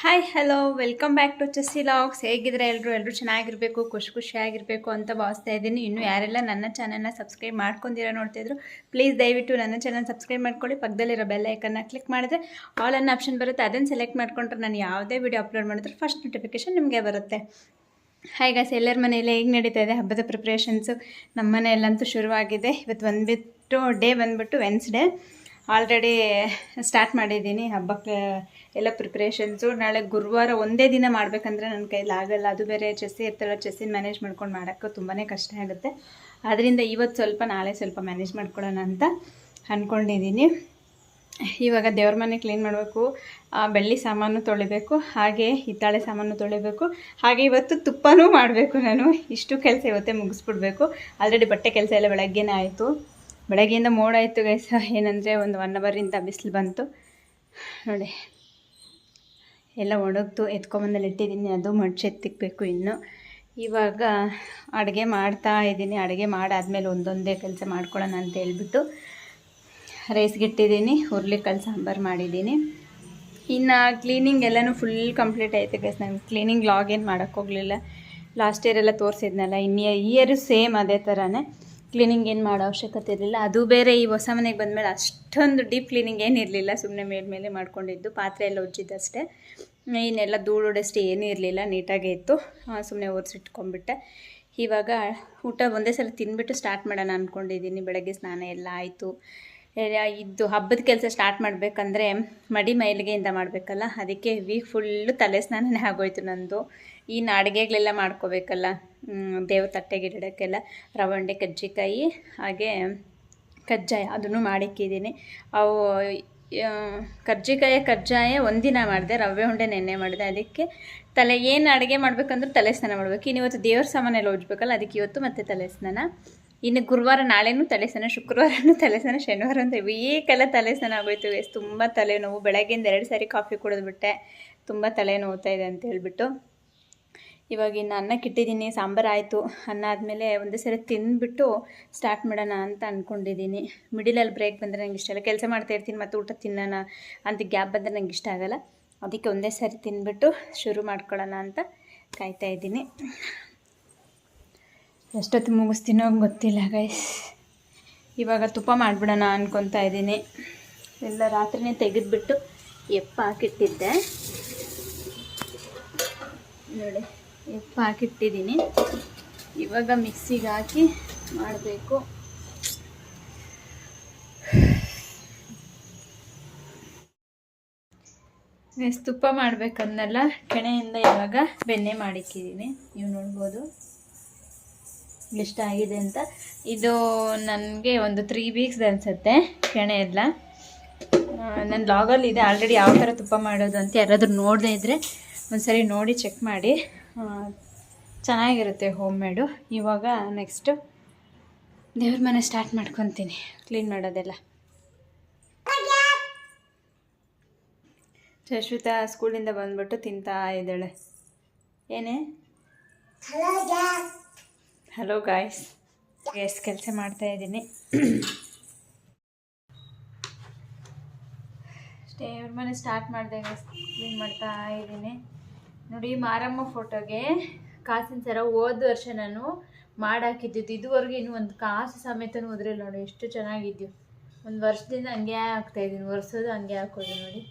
Hi hello welcome back to Chessi logs ಹೇಗಿದ್ರೆ ಎಲ್ಲರೂ ಎಲ್ಲರೂ ಚೆನ್ನಾಗಿರಬೇಕು, ಖುಷಿ ಖುಷಿಯಾಗಿರಬೇಕು ಅಂತ ಭಾವಿಸ್ತಾ ಇದ್ದೀನಿ. ಇನ್ನು ಯಾರೆಲ್ಲ ನನ್ನ ಚಾನಲ್ನ ಸಬ್ಸ್ಕ್ರೈಬ್ ಮಾಡ್ಕೊಂಡಿರೋ ನೋಡ್ತಿದ್ರು ಪ್ಲೀಸ್ ದಯವಿಟ್ಟು ನನ್ನ ಚಾನಲ್ ಸಬ್ಸ್ಕ್ರೈಬ್ ಮಾಡ್ಕೊಳ್ಳಿ. ಪಕ್ಕದಲ್ಲಿರೋ ಬೆಲ್ ಐಕನ್ನ ಕ್ಲಿಕ್ ಮಾಡಿದ್ರೆ ಆಲ್ ಅನ್ನೋ ಆಪ್ಷನ್ ಬರುತ್ತೆ. ಅದನ್ನು ಸೆಲೆಕ್ಟ್ ಮಾಡ್ಕೊಂಡ್ರೆ ನಾನು ಯಾವುದೇ ವಿಡಿಯೋ ಅಪ್ಲೋಡ್ ಮಾಡಿದ್ರೆ ಫಸ್ಟ್ ನೋಟಿಫಿಕೇಶನ್ ನಿಮಗೆ ಬರುತ್ತೆ. ಹಾಯ್ ಗಾಯ್ಸ್ ಎಲ್ಲರ ಮನೆಯಲ್ಲಿ ಹೇಗೆ ನಡೀತಾ ಇದೆ? ಹಬ್ಬದ ಪ್ರಿಪ್ರೇಷನ್ಸು ನಮ್ಮ ಮನೆಯಲ್ಲಂತೂ ಶುರುವಾಗಿದೆ. ಇವತ್ತು ಬಂದುಬಿಟ್ಟು ಡೇ ಬಂದುಬಿಟ್ಟು ವೆನ್ಸ್ಡೇ ಆಲ್ರೆಡಿ ಸ್ಟಾರ್ಟ್ ಮಾಡಿದ್ದೀನಿ. ಹಬ್ಬಕ್ಕೆ ಎಲ್ಲ ಪ್ರಿಪ್ರೇಷನ್ಸು ನಾಳೆ ಗುರುವಾರ ಒಂದೇ ದಿನ ಮಾಡಬೇಕಂದ್ರೆ ನನ್ನ ಕೈಲಿ ಆಗಲ್ಲ. ಅದು ಬೇರೆ ಚೆಸ್ಸಿ ಇರ್ತಾರಲ್ಲ ಚೆಸ್ಸಿನ ಮ್ಯಾನೇಜ್ ಮಾಡ್ಕೊಂಡು ಮಾಡೋಕ್ಕೂ ತುಂಬಾ ಕಷ್ಟ ಆಗುತ್ತೆ. ಆದ್ದರಿಂದ ಇವತ್ತು ಸ್ವಲ್ಪ, ನಾಳೆ ಸ್ವಲ್ಪ ಮ್ಯಾನೇಜ್ ಮಾಡ್ಕೊಳ್ಳೋಣ ಅಂತ ಅಂದ್ಕೊಂಡಿದ್ದೀನಿ ಇವಾಗ ದೇವ್ರ ಮನೆ ಕ್ಲೀನ್ ಮಾಡಬೇಕು. ಬೆಳ್ಳಿ ಸಾಮಾನು ತೊಳಿಬೇಕು. ಹಾಗೆ ಹಿತ್ತಾಳೆ ಸಾಮಾನು ತೊಳಿಬೇಕು. ಹಾಗೆ ಇವತ್ತು ತುಪ್ಪನೂ ಮಾಡಬೇಕು ನಾನು. ಇಷ್ಟು ಕೆಲಸ ಇವತ್ತೇ ಮುಗಿಸ್ಬಿಡ್ಬೇಕು. ಆಲ್ರೆಡಿ ಬಟ್ಟೆ ಕೆಲಸ ಎಲ್ಲ ಬೆಳಗ್ಗೆನೇ ಆಯಿತು. ಬೆಳಗ್ಗೆಯಿಂದ ಮೋಡ ಆಯಿತು ಗೈಸ ಏನಂದರೆ ಒಂದು ಒನ್ ಅವರಿಂದ ಬಿಸಿಲು ಬಂತು. ನೋಡಿ, ಎಲ್ಲ ಒಣಗ್ತು. ಎತ್ಕೊಂಬಂದಲ್ಲಿ ಇಟ್ಟಿದ್ದೀನಿ. ಅದು ಮಡ್ಚೆತ್ತಿಕ್ಬೇಕು ಇನ್ನು. ಇವಾಗ ಅಡುಗೆ ಮಾಡ್ತಾ ಇದ್ದೀನಿ. ಅಡುಗೆ ಮಾಡಾದಮೇಲೆ ಒಂದೊಂದೇ ಕೆಲಸ ಮಾಡ್ಕೊಳ್ಳೋಣ ಅಂತ ಹೇಳ್ಬಿಟ್ಟು ರೈಸ್ಗೆ ಇಟ್ಟಿದ್ದೀನಿ. ಹುರ್ಲಿಕಾಳು ಸಾಂಬಾರು ಮಾಡಿದ್ದೀನಿ. ಇನ್ನು ಕ್ಲೀನಿಂಗ್ ಎಲ್ಲನೂ ಫುಲ್ ಕಂಪ್ಲೀಟ್ ಆಯಿತು ಗೈಸ್ ನಾನು ಕ್ಲೀನಿಂಗ್ ಲಾಗ್ ಏನು ಮಾಡೋಕ್ಕೋಗಲಿಲ್ಲ ಲಾಸ್ಟ್ ಇಯರ್ ಎಲ್ಲ ತೋರಿಸಿದ್ನಲ್ಲ ಇನ್ನು ಇಯರು ಸೇಮ್ ಅದೇ ಥರನೇ ಕ್ಲೀನಿಂಗ್ ಏನು ಮಾಡೋ ಅವಶ್ಯಕತೆ ಇರಲಿಲ್ಲ. ಅದು ಬೇರೆ ಈ ಹೊಸ ಮನೆಗೆ ಬಂದಮೇಲೆ ಅಷ್ಟೊಂದು ಡೀಪ್ ಕ್ಲೀನಿಂಗ್ ಏನಿರಲಿಲ್ಲ ಸುಮ್ಮನೆ ಮೇಲ್ಮೇಲೆ ಮಾಡ್ಕೊಂಡಿದ್ದು. ಪಾತ್ರೆ ಎಲ್ಲ ಉಜ್ಜಿದ್ದಷ್ಟೇ. ಇನ್ನೆಲ್ಲ ಧೂಳು ಡಸ್ಟ್ ಏನೂ ಇರಲಿಲ್ಲ. ನೀಟಾಗೇ ಇತ್ತು. ಸುಮ್ಮನೆ ಒರೆಸಿಟ್ಕೊಂಡ್ಬಿಟ್ಟೆ. ಇವಾಗ ಊಟ ಒಂದೇ ಸಲ ತಿಂದ್ಬಿಟ್ಟು ಸ್ಟಾರ್ಟ್ ಮಾಡೋಣ ಅಂದ್ಕೊಂಡಿದ್ದೀನಿ ಬೆಳಗ್ಗೆ ಸ್ನಾನ ಎಲ್ಲ ಆಯಿತು. ಇದು ಹಬ್ಬದ ಕೆಲಸ ಸ್ಟಾರ್ಟ್ ಮಾಡಬೇಕಂದ್ರೆ ಮಡಿ ಮೈಲಿಗೆಯಿಂದ ಮಾಡಬೇಕಲ್ಲ. ಅದಕ್ಕೆ ವೀಕ್ ಫುಲ್ಲು ತಲೆ ಸ್ನಾನನೇ ಆಗೋಯ್ತು ನಂದು. ಇನ್ನು ಅಡುಗೆಗಳೆಲ್ಲ ಮಾಡ್ಕೋಬೇಕಲ್ಲ. ದೇವ್ರ ಇಡೋಕ್ಕೆಲ್ಲ ರವಂಡೆ, ಕಜ್ಜಿಕಾಯಿ ಹಾಗೆ ಕಜ್ಜಾಯ ಅದನ್ನು ಮಾಡಿಕ್ಕಿದ್ದೀನಿ. ಅವು ಕರ್ಜಿಕಾಯಿ ಕಜ್ಜಾಯ ಒಂದಿನ ಮಾಡಿದೆ, ರವೆ ಉಂಡೆ ನೆನ್ನೆ ಮಾಡಿದೆ. ಅದಕ್ಕೆ ತಲೆ ಏನು ಅಡುಗೆ ಮಾಡಬೇಕಂದ್ರೆ ತಲೆ ಸ್ನಾನ ಮಾಡಬೇಕು. ಇನ್ನು ಇವತ್ತು ದೇವ್ರ ಸಾಮಾನೆಲ್ಲ ಉಜ್ಬೇಕಲ್ಲ, ಅದಕ್ಕೆ ಇವತ್ತು ಮತ್ತೆ ತಲೆ ಸ್ನಾನ. ಇನ್ನು ಗುರುವಾರ, ನಾಳೆನು ತಲೆ ಸ್ನಾನ, ಶುಕ್ರವಾರನೂ ತಲೆ ಸ್ನಾನ, ಶನಿವಾರ ಅಂತ ವೀಕೆಲ್ಲ ತಲೆ ಸ್ನಾನ ಆಗೋಯ್ತು. ಎಷ್ಟು ತುಂಬ ತಲೆನೋವು. ಬೆಳಗ್ಗೆಯಿಂದ ಎರಡು ಸಾರಿ ಕಾಫಿ ಕುಡಿದ್ಬಿಟ್ಟೆ. ತುಂಬ ತಲೆ ನೋವುತ್ತಾ ಇದೆ ಅಂತ ಹೇಳ್ಬಿಟ್ಟು. ಇವಾಗ ಇನ್ನು ಅನ್ನಕ್ಕೆ ಇಟ್ಟಿದ್ದೀನಿ ಸಾಂಬಾರು ಆಯಿತು, ಅನ್ನ ಆದಮೇಲೆ ಒಂದೇ ಸರಿ ತಿಂದುಬಿಟ್ಟು ಸ್ಟಾರ್ಟ್ ಮಾಡೋಣ ಅಂತ ಅಂದ್ಕೊಂಡಿದ್ದೀನಿ ಮಿಡಿಲಲ್ಲಿ ಬ್ರೇಕ್ ಬಂದರೆ ನಂಗೆ ಇಷ್ಟ ಇಲ್ಲ. ಕೆಲಸ ಮಾಡ್ತಾ ಇರ್ತೀನಿ ಮತ್ತು ಊಟ ತಿನ್ನೋಣ ಅಂತ ಗ್ಯಾಪ್ ಬಂದರೆ ನಂಗೆ ಇಷ್ಟ ಆಗಲ್ಲ. ಅದಕ್ಕೆ ಒಂದೇ ಸರಿ ತಿಂದುಬಿಟ್ಟು ಶುರು ಮಾಡ್ಕೊಳ್ಳೋಣ ಅಂತ ಕಾಯ್ತಾ ಇದ್ದೀನಿ. ಎಷ್ಟೊತ್ತು ಮುಗಿಸ್ತೀನೋ ಗೊತ್ತಿಲ್ಲ ಗೈಸ್ ಇವಾಗ ತುಪ್ಪ ಮಾಡಿಬಿಡೋಣ ಅಂದ್ಕೊತಾ ಇದ್ದೀನಿ. ಎಲ್ಲ ರಾತ್ರಿನೇ ತೆಗೆದುಬಿಟ್ಟು ಎಪ್ಪ ಹಾಕಿಟ್ಟಿದ್ದೆ. ನೋಡಿ. ಎಪ್ಪ ಹಾಕಿಟ್ಟಿದ್ದೀನಿ ಇವಾಗ ಮಿಕ್ಸಿಗೆ ಹಾಕಿ ಮಾಡಬೇಕು. ನೆಕ್ಸ್ಟ್ ತುಪ್ಪ ಮಾಡಬೇಕನ್ನೆಲ್ಲ ಕೆಣೆಯಿಂದ ಇವಾಗ ಬೆಣ್ಣೆ ಮಾಡಿಕ್ಕಿದ್ದೀನಿ. ನೀವು ನೋಡ್ಬೋದು. ಆಗಿದೆ ಅಂತ. ಇದು ನನಗೆ ಒಂದು ತ್ರೀ ವೀಕ್ಸ್ ಅನಿಸುತ್ತೆ ಕೆಣೆ ಎಲ್ಲ. ನನ್ನ ಲಾಗಲ್ಲಿ ಇದೆ. ಆಲ್ರೆಡಿ ಯಾವ ಥರ ತುಪ್ಪ ಮಾಡೋದು ಅಂತ ಯಾರಾದರೂ ನೋಡದೇ ಇದ್ದರೆ ಒಂದ್ಸರಿ ನೋಡಿ ಚೆಕ್ ಮಾಡಿ. ಚೆನ್ನಾಗಿರುತ್ತೆ ಹೋಮ್ ಮೇಡು ಇವಾಗ ನೆಕ್ಸ್ಟು ದೇವ್ರ ಮನೆ ಸ್ಟಾರ್ಟ್ ಮಾಡ್ಕೊತೀನಿ. ಕ್ಲೀನ್ ಮಾಡೋದೆಲ್ಲ. ಶಶ್ವಿತಾ ಸ್ಕೂಲಿಂದ ಬಂದ್ಬಿಟ್ಟು ತಿಂತಾ ಇದ್ದಾಳೆ. ಏನೇ? ಹಲೋ ಗಾಯ್ಸ್ ಎಷ್ಟು ಕೆಲಸ ಮಾಡ್ತಾ ಇದ್ದೀನಿ. ದೇವ್ರ ಮನೆ ಸ್ಟಾರ್ಟ್ ಮಾಡಿದೆ ಕ್ಲೀನ್ ಮಾಡ್ತಾ ಇದ್ದೀನಿ. ನೋಡಿ, ಮಾರಮ್ಮ ಫೋಟೋಗೆ ಕಾಸಿನ ಸರ ಹೋದ ವರ್ಷ ನಾನು ಮಾಡಾಕಿದ್ದಿದ್ದು ಇದುವರೆಗೂ ಇನ್ನೂ ಒಂದು ಕಾಸು ಸಮೇತನೂ ಹೋದ್ರೆ ನೋಡಿ, ಎಷ್ಟು ಚೆನ್ನಾಗಿದ್ದೀವಿ ಒಂದು ವರ್ಷದಿಂದ ಹಂಗೆ ಹಾಕ್ತಾ ಇದ್ದೀನಿ, ವರ್ಷದ ಹಂಗೆ ಹಾಕೋದು ನೋಡಿ.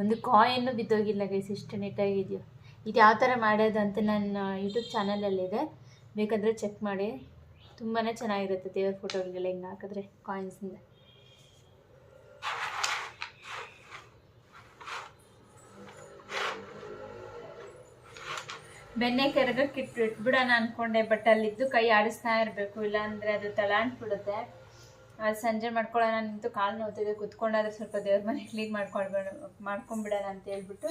ಒಂದು ಕಾಯನ್ನು ಬಿದ್ದೋಗಿಲ್ಲ ಗೈಸ್ ಇಷ್ಟು ನೀಟಾಗಿದೆಯೋ. ಇದು ಯಾವ ಥರ ಮಾಡೋದು ಅಂತ ನನ್ನ ಯೂಟ್ಯೂಬ್ ಚಾನಲಲ್ಲಿದೆ. ಬೇಕಾದರೆ ಚೆಕ್ ಮಾಡಿ. ತುಂಬಾ ಚೆನ್ನಾಗಿರುತ್ತೆ ದೇವ್ರ ಫೋಟೋಗಳಿಗೆಲ್ಲ ಹಿಂಗೆ ಹಾಕಿದ್ರೆ ಕಾಯಿನ್ಸಿಂದ ಬೆಣ್ಣೆ ಕೆರಗಕ್ಕೆ ಇಟ್ಟು ಇಟ್ಬಿಡೋಣ ಅನ್ಕೊಂಡೆ ಬಟ್ ಅಲ್ಲಿದ್ದು ಕೈ ಆಡಿಸ್ತಾ ಇರಬೇಕು ಇಲ್ಲಾಂದರೆ ಅದು ತಲಾಂಟ್ಬಿಡುತ್ತೆ ಅದು ಸಂಜೆ ಮಾಡ್ಕೊಳ್ಳೋಣ ನಿಂತು ಕಾಲು ನೋಡ್ತಿದ್ದೆ ಕುತ್ಕೊಂಡಾದ್ರೆ ಸ್ವಲ್ಪ ದೇವ್ರ ಮನೆ ಕ್ಲೀನ್ ಮಾಡ್ಕೊಳ್ಬೇಡ ಮಾಡ್ಕೊಂಬಿಡೋಣ ಅಂತ ಹೇಳ್ಬಿಟ್ಟು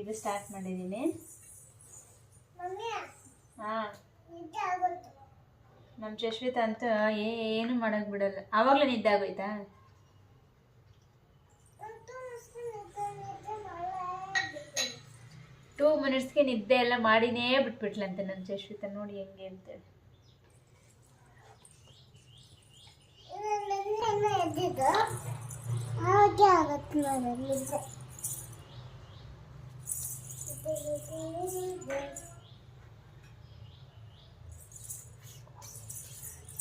ಇದು ಸ್ಟಾರ್ಟ್ ಮಾಡಿದ್ದೀನಿ. ಹಾಂ. ನಮ್ಮ ಜಶ್ವಿತ ಅಂತೂ ಏನು ಮಾಡೋಕ್ಬಿಡಲ್ಲ ಆವಾಗಲೇ ನಿದ್ದೆ ಆಗೋಯ್ತಾ ಟೂ ಮಿನಿಟ್ಸ್ಗೆ ನಿದ್ದೆ ಎಲ್ಲ ಮಾಡಿನೇ ಬಿಟ್ಬಿಟ್ಲಂತೆ ನನ್ನ ಜಶ್ವಿತ ನೋಡಿ ಹೆಂಗೆ ಅಂತೇಳಿ.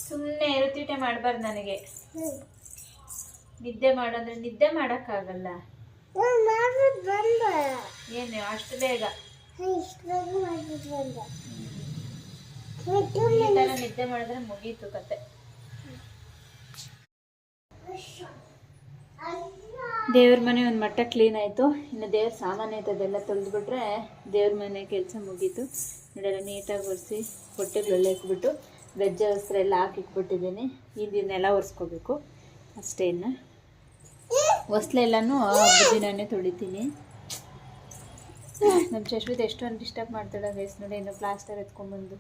ಸುಮ್ಮನೆ ಇರುತ್ತೀಟೆ ಮಾಡಬಾರ್ದು ನನಗೆ. ನಿದ್ದೆ ಮಾಡಂದ್ರೆ ನಿದ್ದೆ ಮಾಡೋಕ್ಕಾಗಲ್ಲ. ಏನು ಅಷ್ಟು ಬೇಗ? ಈ ಥರ ನಿದ್ದೆ ಮಾಡಿದ್ರೆ ಮುಗೀತು ಕತೆ. ದೇವ್ರ ಮನೆ ಒಂದು ಮಟ್ಟ ಕ್ಲೀನ್ ಆಯಿತು. ಇನ್ನು ದೇವ್ರ ಸಾಮಾನ್ಯ ಇದೆಲ್ಲ ಅದೆಲ್ಲ ತೊಳೆದ್ಬಿಟ್ರೆ ದೇವ್ರ ಮನೆ ಕೆಲಸ ಮುಗೀತು. ನೋಡೆಲ್ಲ ನೀಟಾಗಿ ಒರೆಸಿ ಹೊಟ್ಟೆ ಬೆಳ್ಳೆಕ್ಬಿಟ್ಟು ಗಜ್ಜೆ ವಸ್ತ್ರ ಎಲ್ಲ ಹಾಕಿಟ್ಬಿಟ್ಟಿದ್ದೀನಿ. ಇದನ್ನೆಲ್ಲ ಒರೆಸ್ಕೋಬೇಕು. ಅಷ್ಟೇ ಇನ್ನು. ಹೊಸ್ಲೆಲ್ಲನೂ ಹಬ್ಬದ ದಿನನೇ ತೊಳಿತೀನಿ. ನಮ್ಮ ಶಶ್ವಿತ್ ಎಷ್ಟೊಂದು ಡಿಸ್ಟರ್ಬ್ ಮಾಡ್ತಾಳೆ ಗೈಸ್ ನೋಡಿ ಏನೋ ಪ್ಲಾಸ್ಟರ್ ಎತ್ಕೊಂಡ್ಬಂದು.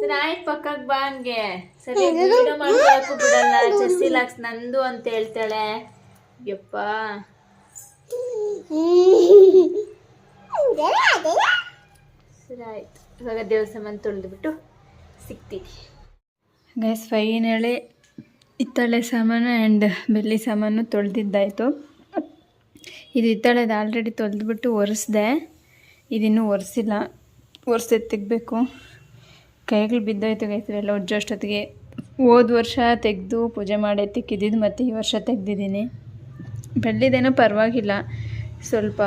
ಸರಿ, ಆಯ್ತು ಬಾ ಹಂಗೆ. ಸರಿ ವಿಡಿಯೋ ಮಾಡ್ಕೊಳಕ್ಕೂ ಬಿಡಲ್ಲ. ಚಸ್ಸಿ ಲಾಕ್ಸ್ ನಂದು ಅಂತ ಹೇಳ್ತಾಳೆ. ಯಪ್ಪ. ಸರಿ, ಆಯ್ತು. ಇವಾಗ ದೇವಸ್ಥಾನ ತೊಳೆದ್ಬಿಟ್ಟು ಸಿಗ್ತೀನಿ. ಗೈಸ್ ಫೈನಲಿ ಹಿತ್ತಾಳೆ ಸಾಮಾನು ಆ್ಯಂಡ್ ಬೆಳ್ಳಿ ಸಾಮಾನು ತೊಳೆದಿದ್ದಾಯಿತು. ಇದು ಹಿತ್ತಾಳೆದು ಆಲ್ರೆಡಿ ತೊಳೆದ್ಬಿಟ್ಟು ಒರೆಸ್ದೆ. ಇದಿನ್ನೂ ಒರೆಸಿಲ್ಲ. ಒರೆಸಿ ತೆಗಬೇಕು. ಕೈಗಳು ಬಿದ್ದೋಯ್ತು ಗೈಸ್ ಎಲ್ಲ ಉಜ್ಜೋಷ್ಟೊತ್ತಿಗೆ ಹೋದ ವರ್ಷ ತೆಗೆದು ಪೂಜೆ ಮಾಡಿ ತಿಕ್ಕಿದ್ದು ಮತ್ತು ಈ ವರ್ಷ ತೆಗ್ದಿದ್ದೀನಿ. ಬೆಳ್ಳಿದೇನೋ ಪರವಾಗಿಲ್ಲ. ಸ್ವಲ್ಪ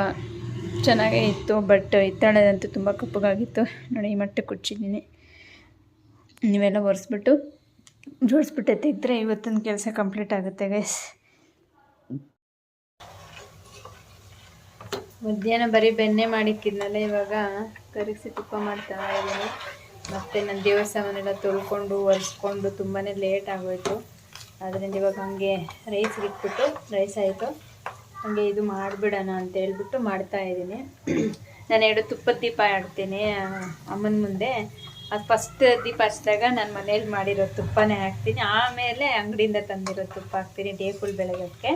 ಚೆನ್ನಾಗೇ ಇತ್ತು ಬಟ್ ಹಿತ್ತಾಳೆದಂತೂ ತುಂಬ ಕಪ್ಪಗಾಗಿತ್ತು. ನೋಡಿ, ಈ ಮಟ್ಟಕ್ಕೆ ಕುಚ್ಚಿದ್ದೀನಿ. ನೀವೆಲ್ಲ ಒರೆಸ್ಬಿಟ್ಟು ಜೋಡಿಸ್ಬಿಟ್ಟೆ, ತೆಗೆದ್ರೆ ಇವತ್ತಿನ ಕೆಲಸ ಕಂಪ್ಲೀಟ್ ಆಗುತ್ತೆ ಗೈಸ್ ಮಧ್ಯಾಹ್ನ ಬರೀ ಬೆಣ್ಣೆ ಮಾಡಿಕ್ಕಿದ್ನಲ್ಲ, ಇವಾಗ ಕರಗಿಸಿ ತುಪ್ಪ ಮಾಡ್ತಾ ಇದ್ದೀನಿ. ಮತ್ತು ನನ್ನ ದೇವಸ್ಥಾನನೆಲ್ಲ ತೊಳ್ಕೊಂಡು, ಒರೆಸ್ಕೊಂಡು ತುಂಬಾ ಲೇಟ್ ಆಗೋಯ್ತು. ಅದರಿಂದ ಇವಾಗ ಹಂಗೆ ರೈಸ್ ಇಟ್ಬಿಟ್ಟು ರೈಸ್ ಆಯಿತು. ಹಾಗೆ ಇದು ಮಾಡಿಬಿಡೋಣ ಅಂತ ಹೇಳ್ಬಿಟ್ಟು ಮಾಡ್ತಾ ಇದ್ದೀನಿ. ನಾನು ಎರಡು ತುಪ್ಪದ ದೀಪ ಆಡ್ತೀನಿ ಅಮ್ಮನ ಮುಂದೆ. ಅದು ಫಸ್ಟ್ ದೀಪ ಹಚ್ಚಿದಾಗ ನಾನು ಮನೇಲಿ ಮಾಡಿರೋ ತುಪ್ಪನೇ ಹಾಕ್ತೀನಿ. ಆಮೇಲೆ ಅಂಗಡಿಯಿಂದ ತಂದಿರೋ ತುಪ್ಪ ಹಾಕ್ತೀನಿ, ಡೇ ಫುಲ್ ಬೆಳಗೋಕ್ಕೆ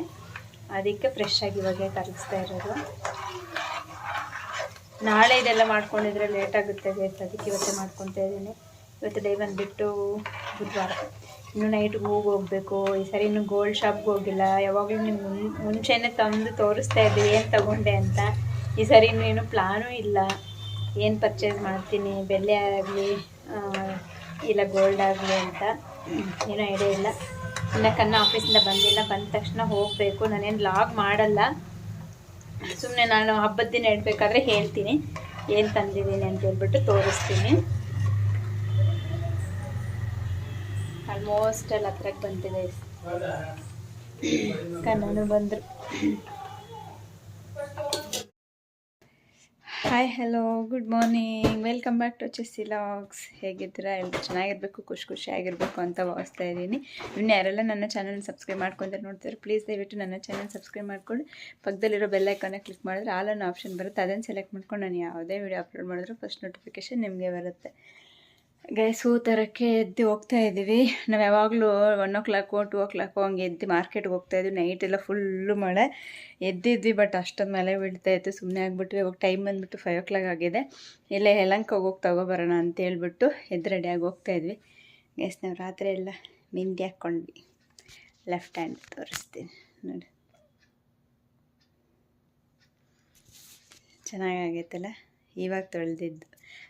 ಅದಕ್ಕೆ ಫ್ರೆಶ್ ಆಗಿ ಇವಾಗೆ ಕಲಿಸ್ತಾ ಇರೋದು. ನಾಳೆ ಇದೆಲ್ಲ ಮಾಡ್ಕೊಂಡಿದ್ರೆ ಲೇಟ್ ಆಗುತ್ತೆ ಅದಕ್ಕೆ ಇವತ್ತೇ ಮಾಡ್ಕೊತಾ ಇದ್ದೀನಿ. ಇವತ್ತು ಡೇ ಬಂದುಬಿಟ್ಟು ಬುಧವಾರ. ಇನ್ನು ನೈಟ್ ಹೋಗಿ ಹೋಗಬೇಕು. ಈ ಸರಿ ಇನ್ನು ಗೋಲ್ಡ್ ಶಾಪ್ಗೆ ಹೋಗಿಲ್ಲ. ಯಾವಾಗಲೂ ನಿಮ್ಮ ಮುನ್, ಮುಂಚೆನೇ ತಂದು ತೋರಿಸ್ತಾ ಇದ್ದೀವಿ ಏನು ತಗೊಂಡೆ ಅಂತ. ಈ ಸರಿ ಇನ್ನೇನು ಪ್ಲಾನೂ ಇಲ್ಲ. ಏನು ಪರ್ಚೇಸ್ ಮಾಡ್ತೀನಿ ಬೆಲೆ ಆಗಲಿ ಇಲ್ಲ ಗೋಲ್ಡ್ ಆಗಲಿ ಅಂತ ಏನೂ ಐಡಿಯಾ ಇಲ್ಲ. ಇನ್ನು ಕನ್ನ ಆಫೀಸಿಂದ ಬಂದಿಲ್ಲ, ಬಂದ ತಕ್ಷಣ ಹೋಗಬೇಕು. ನಾನೇನು ಲಾಗ್ ಮಾಡಲ್ಲ. ಸುಮ್ಮನೆ ನಾನು ಹಬ್ಬದ ದಿನ ಇಡಬೇಕಾದ್ರೆ ಹೇಳ್ತೀನಿ. ಏನು ತಂದಿದ್ದೀನಿ ಅಂತ ಹೇಳ್ಬಿಟ್ಟು ತೋರಿಸ್ತೀನಿ. ಆಲ್ಮೋಸ್ಟ್ ಅಲ್ಲಿ ಹತ್ರಕ್ಕೆ ಬಂತಿದೆ ಕಣ್ಣನು ಬಂದರು. Hi hello good morning welcome back to Chessi logs ಹೇಗಿದ್ದೀರಾ? ಎಲ್ಲರೂ ಚೆನ್ನಾಗಿರಬೇಕು, ಖುಷಿ ಖುಷಿಯಾಗಿರಬೇಕು ಅಂತ ಭಾವಿಸ್ತಾ ಇದ್ದೀನಿ. ಇನ್ನು ಯಾರೆಲ್ಲ ನನ್ನ ಚಾನಲ್ ಸಬ್ಸ್ಕ್ರೈಬ್ ಮಾಡ್ಕೊಂಡ್ರೆ ನೋಡ್ತಾರೆ ಪ್ಲೀಸ್ ದಯವಿಟ್ಟು ನನ್ನ ಚಾನಲ್ ಸಬ್ಸ್ಕ್ರೈಬ್ ಮಾಡ್ಕೊಂಡು ಪಕ್ಕದಲ್ಲಿರೋ ಬೆಲ್ಲೈಕನ್ನ ಕ್ಲಿಕ್ ಮಾಡಿದ್ರೆ ಆಲ್ ಅನ್ನೋ ಆಪ್ಷನ್ ಬರುತ್ತೆ. ಅದನ್ನು ಸೆಲೆಕ್ಟ್ ಮಾಡ್ಕೊಂಡು ನಾನು ಯಾವುದೇ ವೀಡಿಯೋ ಅಪ್ಲೋಡ್ ಮಾಡಿದ್ರು ಫಸ್ಟ್ ನೋಟಿಫಿಕೇಷನ್ ನಿಮಗೆ ಬರುತ್ತೆ. ಗೈಸ್ ತರಕ್ಕೆ ಎದ್ದು ಹೋಗ್ತಾ ಇದ್ದೀವಿ. ನಾವು ಯಾವಾಗಲೂ one o'clock two o'clock ಹಂಗೆ ಎದ್ದು ಮಾರ್ಕೆಟ್ಗೆ ಹೋಗ್ತಾ ಇದ್ವಿ. ನೈಟ್ ಎಲ್ಲ ಫುಲ್ಲು ಮಳೆ. ಎದ್ದಿದ್ವಿ ಬಟ್ ಅಷ್ಟೊಂದು ಮಳೆ ಬೀಳ್ತಾ ಇತ್ತು. ಸುಮ್ಮನೆ ಆಗಿಬಿಟ್ವಿ. ಇವಾಗ ಟೈಮ್ ಬಂದುಬಿಟ್ಟು ಫೈವ್ ಓ ಕ್ಲಾಕ್ ಆಗಿದೆ. ಇಲ್ಲೇ ಹೆಲಂಕ ಹೋಗಿ ತಗೋಬರೋಣ ಅಂತ ಹೇಳ್ಬಿಟ್ಟು ಎದ್ದು ರೆಡಿಯಾಗಿ ಹೋಗ್ತಾ ಇದ್ವಿ. ಗೈಸ್ ನಾವು ರಾತ್ರಿ ಎಲ್ಲ ಮಿಂದಿ ಹಾಕ್ಕೊಂಡ್ವಿ ಲೆಫ್ಟ್ ಹ್ಯಾಂಡ್ ತೋರಿಸ್ತೀನಿ. ನೋಡಿ. ಚೆನ್ನಾಗಾಗೈತಲ್ಲ ಇವಾಗ ತೊಳೆದಿದ್ದು.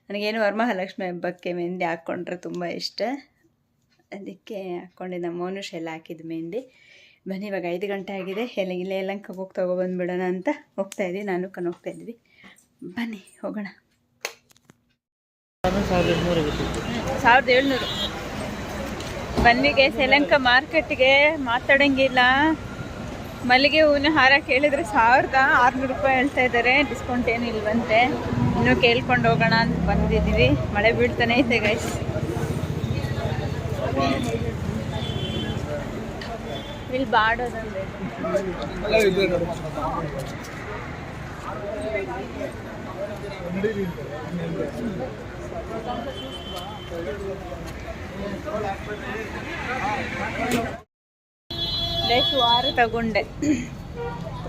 ನನಗೇನು ವರಮಹಾಲಕ್ಷ್ಮಿ ಹಬ್ಬಕ್ಕೆ ಮೆಹಂದಿ ಹಾಕ್ಕೊಂಡ್ರೆ ತುಂಬ ಇಷ್ಟ. ಅದಕ್ಕೆ ಹಾಕ್ಕೊಂಡು ನಮ್ಮ ಮೋನುಷ್ ಎಲ್ಲ ಹಾಕಿದ್ದು ಮೆಹಂದಿ. ಬನ್ನಿ ಇವಾಗ ಐದು ಗಂಟೆ ಆಗಿದೆ. ಎಲ್ಲ ಇಲ್ಲೇ ಎಲ್ಲ ಹೋಗಿ ತೊಗೊಬಂದ್ಬಿಡೋಣ ಅಂತ ಹೋಗ್ತಾ ಇದ್ವಿ. ನಾನು ಕಣ್ ಹೋಗ್ತಾ ಇದ್ವಿ. ಬನ್ನಿ ಹೋಗೋಣ. ಸಾವಿರದ ಏಳ್ನೂರು. ಬನ್ನಿಗೆ ಸೆಲಂಕ ಮಾರ್ಕೆಟ್ಗೆ ಮಾತಾಡಂಗಿಲ್ಲ. ಮಲ್ಲಿಗೆ ಹೂವಿನ ಹಾರ ಕೇಳಿದ್ರೆ ಸಾವಿರದ ಆರುನೂರು ರೂಪಾಯಿ ಹೇಳ್ತಾ ಇದ್ದಾರೆ. ಡಿಸ್ಕೌಂಟ್ ಏನು ಇಲ್ವಂತೆ ಇನ್ನೂ ಕೇಳ್ಕೊಂಡು ಹೋಗೋಣ ಅಂತ ಬಂದಿದ್ದೀವಿ. ಮಳೆ ಬೀಳ್ತಾನೆ ಐತೆ ಗೈಸ್ ಇಲ್ಲಿ ಬಾಡೋದಂದ್ರೆ ಗೈಸ್ ವಾರ ತಗೊಂಡೆ.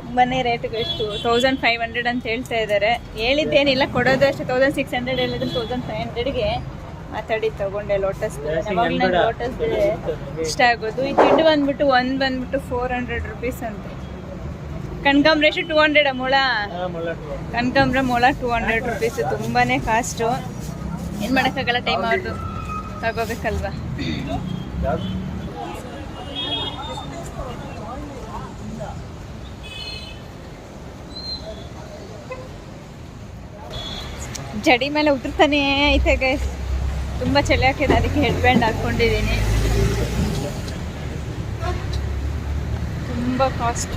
ತುಂಬನೇ ರೇಟ್ಗೆ ಎಷ್ಟು? ತೌಸಂಡ್ ಫೈವ್ ಹಂಡ್ರೆಡ್ ಅಂತ ಹೇಳ್ತಾ ಇದ್ದಾರೆ ಹೇಳಿದ್ದೇನಿಲ್ಲ ಕೊಡೋದು ಅಷ್ಟು. ತೌಸಂಡ್ ಸಿಕ್ಸ್ ಹಂಡ್ರೆಡ್ ಹೇಳಿದ್ರೆ ತೌಸಂಡ್ ಫೈವ್ ಹಂಡ್ರೆಡ್ಗೆ ಮಾತಾಡಿ ತಗೊಂಡೆ ಲೋಟಸ್ ಲೋಟಸ್ ಇಷ್ಟ ಆಗೋದು. ಈ ತಿಂಡಿ ಬಂದ್ಬಿಟ್ಟು ಒಂದ್ ಬಂದ್ಬಿಟ್ಟು ಫೋರ್ ಹಂಡ್ರೆಡ್ ರುಪೀಸ್ ಅಂತೆ. ಕನಕಾಂಬ್ರ ಎಷ್ಟು? ಟೂ ಹಂಡ್ರೆಡ್ ಮೊಳ? ಕನಕಾಂಬ್ರ ಮೊಳ ಟೂ ಹಂಡ್ರೆಡ್ ರುಪೀಸ್ ತುಂಬಾನೇ ಕಾಸ್ಟು ಏನು ಮಾಡೋಕ್ಕಾಗಲ್ಲ ಟೈಮ್ ಅವ್ರದ್ದು ತಗೋಬೇಕಲ್ವಾ? ಜಡಿ ಮೇಲೆ ಉದುರ್ತಾನೆ ಐತೆ ಗೈಸ್ ತುಂಬ ಚಳಿ ಹಾಕಿದೆ ಅದಕ್ಕೆ ಹೆಡ್ ಬ್ಯಾಂಡ್ ಹಾಕ್ಕೊಂಡಿದ್ದೀನಿ. ತುಂಬ ಕಾಸ್ಟ್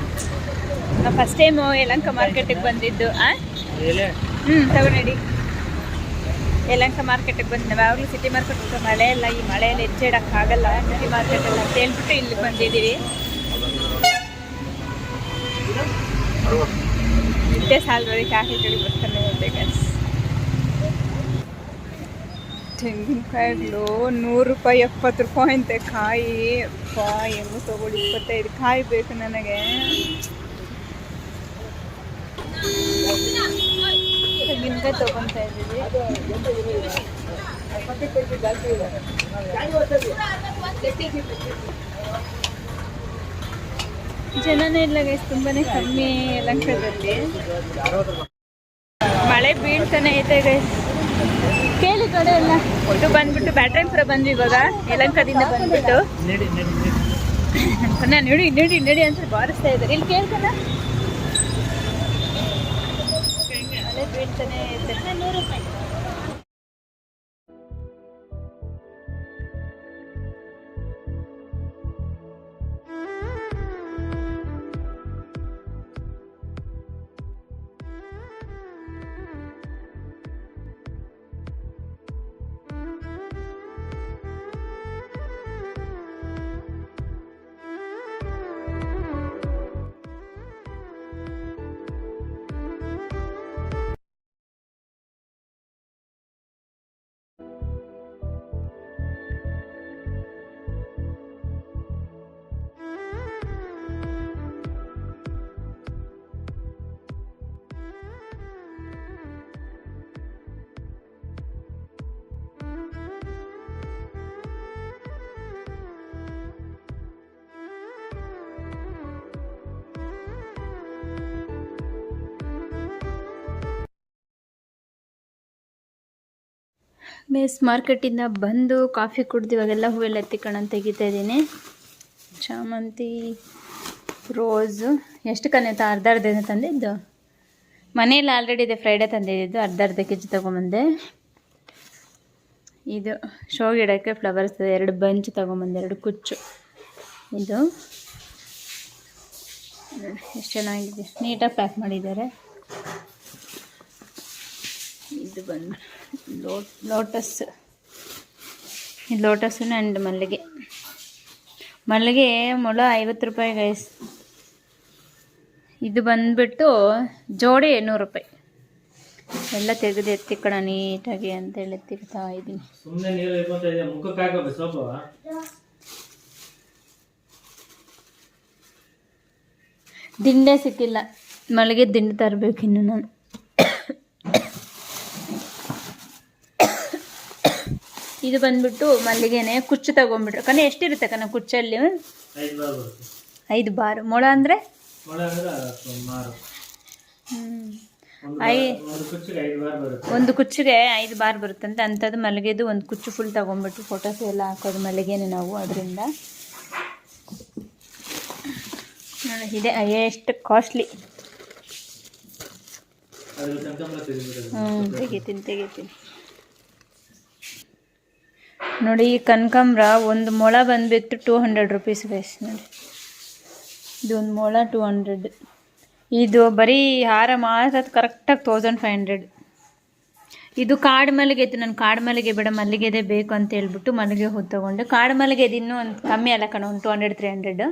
ನಾ ಫಸ್ಟ್ ಟೈಮು ಯಲಂಕ ಮಾರ್ಕೆಟಿಗೆ ಬಂದಿದ್ದು ಹ್ಞೂ ತಗೊಂಡಿ ಯಲಂಕ ಮಾರ್ಕೆಟಿಗೆ ಬಂದೆ ಯಾವಾಗಲೂ ಸಿಟಿ ಮಾರ್ಕೆಟ್ ಮಳೆ ಇಲ್ಲ ಈ ಮಳೆಯಲ್ಲಿ ಹೆಜ್ಜೆ ಇಡೋಕ್ಕಾಗಲ್ಲ ಸಿಟಿ ಮಾರ್ಕೆಟ್ ಎಲ್ಲ ಅಂತ ಹೇಳ್ಬಿಟ್ಟು ಇಲ್ಲಿ ಬಂದಿದ್ದೀವಿ. ಇದ್ದೇ ಸಾಲದವರೆಗೆ ಕಾಫಿ ಬರ್ತಾನೆ ತೆಂಗಿನಕಾಯಿಗಳು ನೂರು ರೂಪಾಯಿ, ಎಪ್ಪತ್ತು ರೂಪಾಯಿ ಅಂತೆ. ಕಾಯಿ ಅಪ್ಪಾ ಹೆಂಗು ತಗೊಳ್ಳಿ, ಇಪ್ಪತ್ತೈದು ಕಾಯಿ ಬೇಕು ನನಗೆ. ತೆಂಗಿನಕಾಯಿ ತಗೊತಾ ಇದ್ದೀವಿ. ಜನನೇ ಇಲ್ಲ ಗೈಸ್ ತುಂಬಾನೇ ಕಮ್ಮಿ ಲಂಕದಲ್ಲಿ ಮಳೆ ಬೀಳ್ತಾನೆ ಐತೆ ಗೈಸ್ ಕೇಳಿ ಬಂದ್ಬಿಟ್ಟು ಬ್ಯಾಟ್ರಾಯನ್ಪುರ ಬಂದ್ವಿ ಇವಾಗ. ಯಲಂಕದಿಂದ ಬಂದ್ಬಿಟ್ಟು. ಅನ್ನ ನಡಿ ನಡಿ ನಡಿ ಅಂತ ಬಾರಿಸ್ತಾ ಇದ್ದಾರೆ. ಇಲ್ಲಿ ಕೇಳ್ತಾನ ಅದೇ ಬೀಳ್ತಾನೆ ಐತೆ ನೂರು ರೂಪಾಯಿ. ಮೇಸ್ ಮಾರ್ಕೆಟಿಂದ ಬಂದು ಕಾಫಿ ಕುಡ್ದು ಇವಾಗೆಲ್ಲ ಹೂವೆಲ್ಲ ಎತ್ತಿಕೊಂಡು ತೆಗಿತಾ ಇದ್ದೀನಿ. ಚಾಮಂತಿ ರೋಸು ಎಷ್ಟು ಕನ್ನೆತ ಅರ್ಧ ಅರ್ಧ ತಂದಿದ್ದು. ಮನೆಯಲ್ಲಿ ಆಲ್ರೆಡಿ ಇದೆ ಫ್ರೈಡೇ ತಂದಿದ್ದು. ಅರ್ಧ ಅರ್ಧ ಕೆ ಜಿ ತೊಗೊಂಬಂದೆ. ಇದು ಶೋ ಗಿಡಕ್ಕೆ ಫ್ಲವರ್ಸ್ ಎರಡು ಬಂಚ್ ತೊಗೊಂಬಂದೆ, ಎರಡು ಕುಚ್ಚು. ಇದು. ಎಷ್ಟು ಚೆನ್ನಾಗಿದೆ. ನೀಟಾಗಿ ಪ್ಯಾಕ್ ಮಾಡಿದ್ದಾರೆ. ಇದು ಬಂದು. ಲೋಟ್ ಲೋಟಸ್. ಲೋಟಸ್ ಆ್ಯಂಡ್ ಮಲ್ಲಿಗೆ. ಮಲ್ಲಿಗೆ ಮೊಳ ಐವತ್ತು ರೂಪಾಯಿ ಗೈಸ್ ಇದು ಬಂದ್ಬಿಟ್ಟು ಜೋಡಿ ನೂರು ರೂಪಾಯಿ. ಎಲ್ಲ ತೆಗೆದು ಎತ್ತಿಕ್ಕಣ ನೀಟಾಗಿ ಅಂತೇಳಿ ಎತ್ತಿಕ್ತಾ ಇದ್ದೀನಿ. ದಿಂಡೇ ಸಿಕ್ಕಿಲ್ಲ. ಮಲ್ಲಿಗೆ ದಿಂಡು ತರಬೇಕು ಇನ್ನು ನಾನು. ಇದು ಬಂದ್ಬಿಟ್ಟು ಮಲ್ಲಿಗೆನೆ ಕುಚ್ಚು ತಗೊಂಡ್ಬಿಟ್ರು. ಕಣ ಎಷ್ಟಿರುತ್ತೆ ಕಣ ಕುಚ್ಚಲ್ಲಿ ಐದು ಬಾರ್ ಮೊಳ ಅಂದರೆ? ಐ ಒಂದು ಕುಚ್ಚಿಗೆ ಐದು ಬಾರ್ ಬರುತ್ತಂತೆ ಅಂಥದ್ದು ಮಲ್ಲಿಗೆದು ಒಂದು ಕುಚ್ಚು ಫುಲ್ ತಗೊಂಡ್ಬಿಟ್ಟು ಫೋಟೋಸ್ ಎಲ್ಲ ಹಾಕೋದು ಮಲ್ಲಿಗೆನೆ ನಾವು ಅದರಿಂದ. ಇದೆ. ಅಯ್ಯೋ ಎಷ್ಟು ಕಾಸ್ಟ್ಲಿ ಹ್ಞೂ ತೆಗಿತೀನಿ ತೆಗಿತೀನಿ ನೋಡಿ, ಈ ಕನಕಾಂಬ್ರ ಒಂದು ಮೊಳ ಬಂದುಬಿಟ್ಟು ಟೂ ಹಂಡ್ರೆಡ್ ರುಪೀಸ್ ಗೈಸ್ ನೋಡಿ. ಇದೊಂದು ಮೊಳ ಟೂ ಹಂಡ್ರೆಡ್ ಇದು ಬರೀ ಹಾರ ಮಾತ್ರ ಕರೆಕ್ಟಾಗಿ ತೌಸಂಡ್ ಫೈವ್ ಹಂಡ್ರೆಡ್ ಇದು ಕಾಡು ಮಲ್ಲಿಗೆ ಇತ್ತು ನಾನು ಕಾಡು ಮಲ್ಲಿಗೆ ಬೇಡ, ಮಲ್ಲಿಗೆದೇ ಬೇಕು ಅಂತ ಹೇಳ್ಬಿಟ್ಟು ಮಲ್ಲಿಗೆ ಹೂ ತೊಗೊಂಡೆ. ಕಾಡು ಮಲ್ಲಿಗೆ ಇನ್ನೂ ಒಂದು ಕಮ್ಮಿ ಅಲ್ಲ ಕಣ, ಒಂದು ಟೂ ಹಂಡ್ರೆಡ್ ತ್ರೀ ಹಂಡ್ರೆಡ್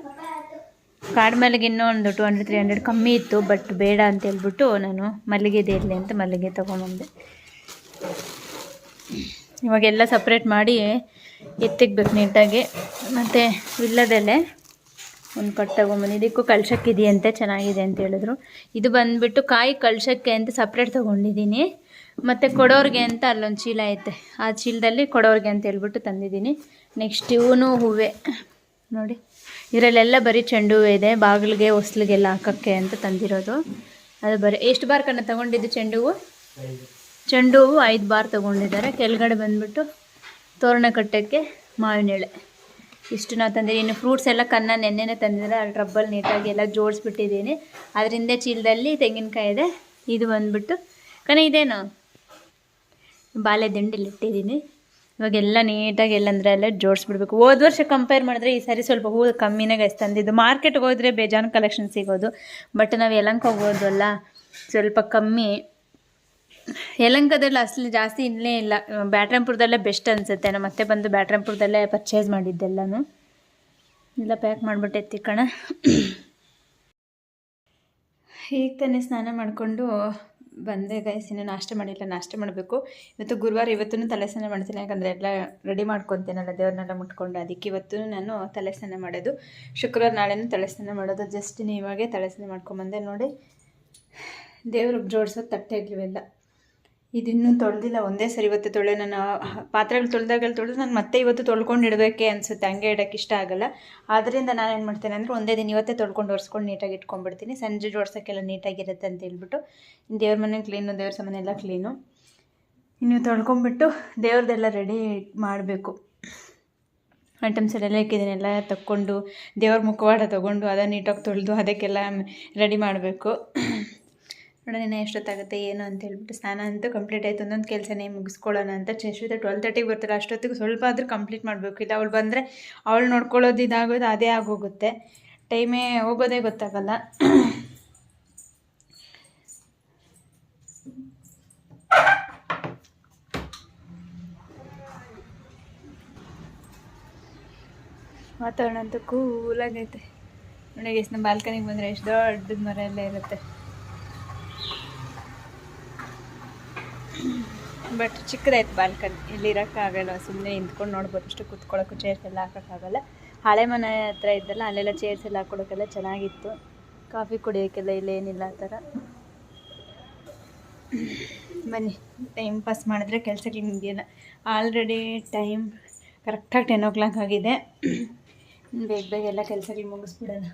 ಕಾಡು ಮಲ್ಲಿಗೆ ಇನ್ನೂ ಒಂದು ಟೂ ಹಂಡ್ರೆಡ್ ತ್ರೀ ಹಂಡ್ರೆಡ್ ಕಮ್ಮಿ ಇತ್ತು ಬಟ್ ಬೇಡ ಅಂತ ಹೇಳ್ಬಿಟ್ಟು ನಾನು ಮಲ್ಲಿಗೆದೇ ಇರಲಿ ಅಂತ ಮಲ್ಲಿಗೆ ತೊಗೊಂಬಂದೆ ಇವಾಗೆಲ್ಲ ಸಪ್ರೇಟ್ ಮಾಡಿ ಎತ್ತಿಗ್ಬೇಕು ನೀಟಾಗಿ. ಮತ್ತು ವಿಲ್ಲದಲ್ಲೇ ಒಂದು ಕಟ್ ತೊಗೊಂಬಂದು ಇದಕ್ಕೂ ಕಳ್ಸಕ್ಕಿದೆಯಂತೆ, ಚೆನ್ನಾಗಿದೆ ಅಂತ ಹೇಳಿದ್ರು. ಇದು ಬಂದುಬಿಟ್ಟು ಕಾಯಿ ಕಳ್ಸಕ್ಕೆ ಅಂತ ಸಪ್ರೇಟ್ ತೊಗೊಂಡಿದ್ದೀನಿ. ಮತ್ತು ಕೊಡೋರಿಗೆ ಅಂತ ಅಲ್ಲೊಂದು ಚೀಲ ಐತೆ. ಆ ಚೀಲದಲ್ಲಿ ಕೊಡೋರಿಗೆ ಅಂತ ಹೇಳ್ಬಿಟ್ಟು ತಂದಿದ್ದೀನಿ. ನೆಕ್ಸ್ಟ್ ಇವನು ಹೂವೆ. ನೋಡಿ, ಇದರಲ್ಲೆಲ್ಲ ಬರೀ ಚೆಂಡು ಹೂವು ಇದೆ. ಬಾಗಿಲಿಗೆ, ಹೊಸ್ಲಿಗೆಲ್ಲ ಹಾಕೋಕ್ಕೆ ಅಂತ ತಂದಿರೋದು. ಅದು ಬರೀ, ಎಷ್ಟು ಬಾರ್ ಕಣ್ಣ ತೊಗೊಂಡಿದ್ದು ಚೆಂಡು ಹೂವು? ಚೆಂಡು ಹೂವು ಐದು ಬಾರ್ ತೊಗೊಂಡಿದ್ದಾರೆ. ಕೆಳಗಡೆ ಬಂದುಬಿಟ್ಟು ತೋರಣ ಕಟ್ಟೋಕ್ಕೆ ಮಾವಿನ ಎಳೆ ಇಷ್ಟು ನಾವು ತಂದಿದ್ದೀನಿ ಇನ್ನು ಫ್ರೂಟ್ಸ್ ಎಲ್ಲ ಕನ್ನ ನೆನ್ನೆನೆ ತಂದಿದ್ದಾರೆ. ಅಲ್ಲಿ ರಬ್ಬಲ್ ನೀಟಾಗಿ ಎಲ್ಲ ಜೋಡಿಸ್ಬಿಟ್ಟಿದ್ದೀನಿ. ಅದರಿಂದ ಚೀಲದಲ್ಲಿ ತೆಂಗಿನಕಾಯಿ ಇದೆ. ಇದು ಬಂದ್ಬಿಟ್ಟು ಕಣ, ಇದೇನು? ಬಾಳೆ ದಿಂಡಲ್ಲಿ ಇಟ್ಟಿದ್ದೀನಿ. ಇವಾಗೆಲ್ಲ ನೀಟಾಗಿ ಎಲ್ಲಂದ್ರೆ ಎಲ್ಲ ಜೋಡಿಸ್ಬಿಡ್ಬೇಕು. ಹೋದ ವರ್ಷ ಕಂಪೇರ್ ಮಾಡಿದ್ರೆ ಈ ಸಾರಿ ಸ್ವಲ್ಪ ಹೂ ಕಮ್ಮಿನೇ ಗೈಸ್ ತಂದಿದ್ದು. ಮಾರ್ಕೆಟ್ಗೆ ಹೋದರೆ ಬೇಜಾನ್ ಕಲೆಕ್ಷನ್ ಸಿಗೋದು. ಬಟ್ ನಾವು ಯಲಂಕ ಹೋಗೋದಲ್ಲ ಸ್ವಲ್ಪ ಕಮ್ಮಿ. ಯಲಂಕದಲ್ಲಿ ಅಸಲು ಜಾಸ್ತಿ ಇಲ್ಲೇ ಇಲ್ಲ. ಬ್ಯಾಟ್ರಾಂಪುರದಲ್ಲೇ ಬೆಸ್ಟ್ ಅನಿಸುತ್ತೆ. ನಾನು ಮತ್ತೆ ಬಂದು ಬ್ಯಾಟ್ರಾಂಪುರದಲ್ಲೇ ಪರ್ಚೇಸ್ ಮಾಡಿದ್ದೆಲ್ಲನೂ. ಎಲ್ಲ ಪ್ಯಾಕ್ ಮಾಡಿಬಿಟ್ಟೈತಿ ಕಣ. ಈಗ ತಾನೇ ಸ್ನಾನ ಮಾಡಿಕೊಂಡು ಬಂದೆ ಗೈಸ್ ನಾಷ್ಟ ಮಾಡಿಲ್ಲ. ನಾಷ್ಟ ಮಾಡಬೇಕು. ಇವತ್ತು ಗುರುವಾರ ಇವತ್ತೂ ತಲೆ ಸ್ನಾನ ಮಾಡ್ತೀನಿ. ಯಾಕಂದರೆ ಎಲ್ಲ ರೆಡಿ ಮಾಡ್ಕೊತೀನಲ್ಲ ದೇವ್ರನ್ನೆಲ್ಲ ಮುಟ್ಕೊಂಡು. ಅದಕ್ಕೆ ಇವತ್ತು ನಾನು ತಲೆ ಸ್ನಾನ ಮಾಡೋದು. ಶುಕ್ರವಾರ ನಾಳೆನೂ ತಲೆ ಸ್ನಾನ ಮಾಡೋದು. ಜಸ್ಟ್ ಇವಾಗೆ ತಲೆ ಸ್ನಾನ ಮಾಡ್ಕೊಂಬಂದೆ ನೋಡಿ. ದೇವ್ರಿಗೆ ಜೋಡಿಸೋದು ತಟ್ಟೆ ಇವೆಲ್ಲ ಇದಿನ್ನೂ ತೊಳೆದಿಲ್ಲ. ಒಂದೇ ಸರಿ ಇವತ್ತು ತೊಳೆ ನಾನು ಪಾತ್ರೆಗಳು ತೊಳೆದಾಗಲ್ಲಿ ತೊಳೆದು ನಾನು ಮತ್ತೆ ಇವತ್ತು ತೊಳ್ಕೊಂಡು ಇಡಬೇಕೆ ಅನಿಸುತ್ತೆ. ಹಂಗೆ ಇಡೋಕ್ಕೆ ಇಷ್ಟ ಆಗಲ್ಲ. ಆದ್ದರಿಂದ ನಾನು ಏನು ಮಾಡ್ತೇನೆ ಅಂದರೆ ಒಂದೇ ದಿನ ಇವತ್ತೇ ತೊಳ್ಕೊಂಡು ಒರೆಸ್ಕೊಂಡು ನೀಟಾಗಿ ಇಟ್ಕೊಂಡ್ಬಿಡ್ತೀನಿ. ಸಂಜೆ ಜೋಡ್ಸೋಕ್ಕೆಲ್ಲ ನೀಟಾಗಿರುತ್ತೆ ಅಂತ ಹೇಳ್ಬಿಟ್ಟು, ದೇವ್ರ ಮನೆ ಕ್ಲೀನು, ದೇವ್ರ ಸಾಮಾನು ಎಲ್ಲ ಕ್ಲೀನು. ಇನ್ನು ತೊಳ್ಕೊಂಬಿಟ್ಟು ದೇವ್ರದ್ದೆಲ್ಲ ರೆಡಿ ಮಾಡಬೇಕು. ಐಟಮ್ಸ್ ಎಲ್ಲ ಇಕ್ಕಿದ್ದೀನಿ ಎಲ್ಲ ತಕ್ಕೊಂಡು ದೇವ್ರ ಮುಖವಾಡ ತೊಗೊಂಡು ಅದನ್ನು ನೀಟಾಗಿ ತೊಳೆದು ಅದಕ್ಕೆಲ್ಲ ರೆಡಿ ಮಾಡಬೇಕು. ನೋಡೋಣ ಎಷ್ಟೊತ್ತಾಗುತ್ತೆ, ಏನು ಅಂತ ಹೇಳ್ಬಿಟ್ಟು ಸ್ನಾನ ಅಂತೂ ಕಂಪ್ಲೀಟ್ ಆಯಿತು. ಒಂದೊಂದು ಕೆಲಸನೇ ಮುಗಿಸ್ಕೊಳ್ಳೋಣ ಅಂತ ಚಶ್ವಿತ ಟ್ವೆಲ್ ತರ್ಟಿಗೆ ಬರ್ತಾರೆ. ಅಷ್ಟೊತ್ತಿಗೆ ಸ್ವಲ್ಪ ಆದರೂ ಕಂಪ್ಲೀಟ್ ಮಾಡಬೇಕು. ಇಲ್ಲ, ಅವಳು ಬಂದರೆ ಅವಳು ನೋಡ್ಕೊಳ್ಳೋದು ಇದಾಗೋದು ಅದೇ ಆಗೋಗುತ್ತೆ. ಟೈಮೇ ಹೋಗೋದೇ ಗೊತ್ತಾಗಲ್ಲ. ವಾತಾವರಣ ಅಂತೂ ಕೂಲಾಗೈತೆ ನೋಡಿ ಎಷ್ಟು ನಮ್ಮ ಬಾಲ್ಕನಿಗೆ ಬಂದರೆ ಎಷ್ಟು ದೊಡ್ಡದು ಮರ ಎಲ್ಲ ಇರುತ್ತೆ. ಬಟ್ ಚಿಕ್ಕದಾಯ್ತು ಬಾಲ್ಕನಿ. ಇಲ್ಲಿ ಇರೋಕ್ಕಾಗಲ್ಲ ಸುಮ್ಮನೆ ನಿಂತ್ಕೊಂಡು ನೋಡ್ಬೋದು. ಅಷ್ಟು ಕೂತ್ಕೊಳ್ಳೋಕ್ಕೂ ಚೇರ್ಸ್ ಎಲ್ಲ ಹಾಕೋಕ್ಕಾಗಲ್ಲ. ಹಳೆ ಮನೆ ಹತ್ರ ಇದ್ದಲ್ಲ, ಅಲ್ಲೆಲ್ಲ ಚೇರ್ಸ್ ಎಲ್ಲ ಹಾಕೊಡೋಕ್ಕೆಲ್ಲ ಚೆನ್ನಾಗಿತ್ತು. ಕಾಫಿ ಕುಡಿಯೋಕ್ಕೆಲ್ಲ ಇಲ್ಲೇನಿಲ್ಲ ಆ ಥರ. ಬನ್ನಿ ಟೈಮ್ ಪಾಸ್ ಮಾಡಿದ್ರೆ ಕೆಲಸಕ್ಕೆ ಮುಗಿಯಲ್ಲ ಆಲ್ರೆಡಿ ಟೈಮ್ ಕರೆಕ್ಟಾಗಿ ಟೆನ್ ಓ ಕ್ಲಾಕ್ ಆಗಿದೆ. ಬೇಗ ಬೇಗ ಎಲ್ಲ ಕೆಲಸಗಳು ಮುಗಿಸ್ಬಿಡೋಣ.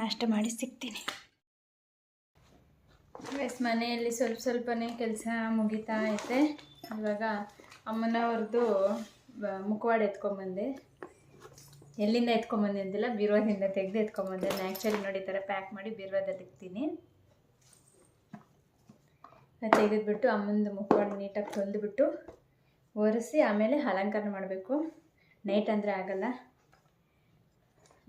ನಾಷ್ಟ ಮಾಡಿ ಸಿಗ್ತೀನಿ. ಎಸ್ ಮನೆಯಲ್ಲಿ ಸ್ವಲ್ಪ ಸ್ವಲ್ಪನೇ ಕೆಲಸ ಮುಗಿತಾ ಐತೆ. ಇವಾಗ ಅಮ್ಮನವ್ರದ್ದು ಮುಖವಾಡ ಎತ್ಕೊಂಬಂದೆ. ಎಲ್ಲಿಂದ ಎತ್ಕೊಂಬಂದೆ ಅಂತಿಲ್ಲ ಬೀರ್ವಾದಿಂದ ತೆಗೆದು ಎತ್ಕೊಂಬಂದೆ. ನಾನು ಆ್ಯಕ್ಚುಲಿ ನೋಡಿ ಥರ ಪ್ಯಾಕ್ ಮಾಡಿ ಬೀರ್ವಾದಲ್ಲಿ ಇಕ್ತೀನಿ. ತೆಗೆದ್ಬಿಟ್ಟು ಅಮ್ಮಂದು ಮುಖವಾಡ ನೀಟಾಗಿ ತೊಳೆದುಬಿಟ್ಟು ಒರೆಸಿ ಆಮೇಲೆ ಅಲಂಕಾರ ಮಾಡಬೇಕು. ನೈಟ್ ಅಂದರೆ ಆಗಲ್ಲ.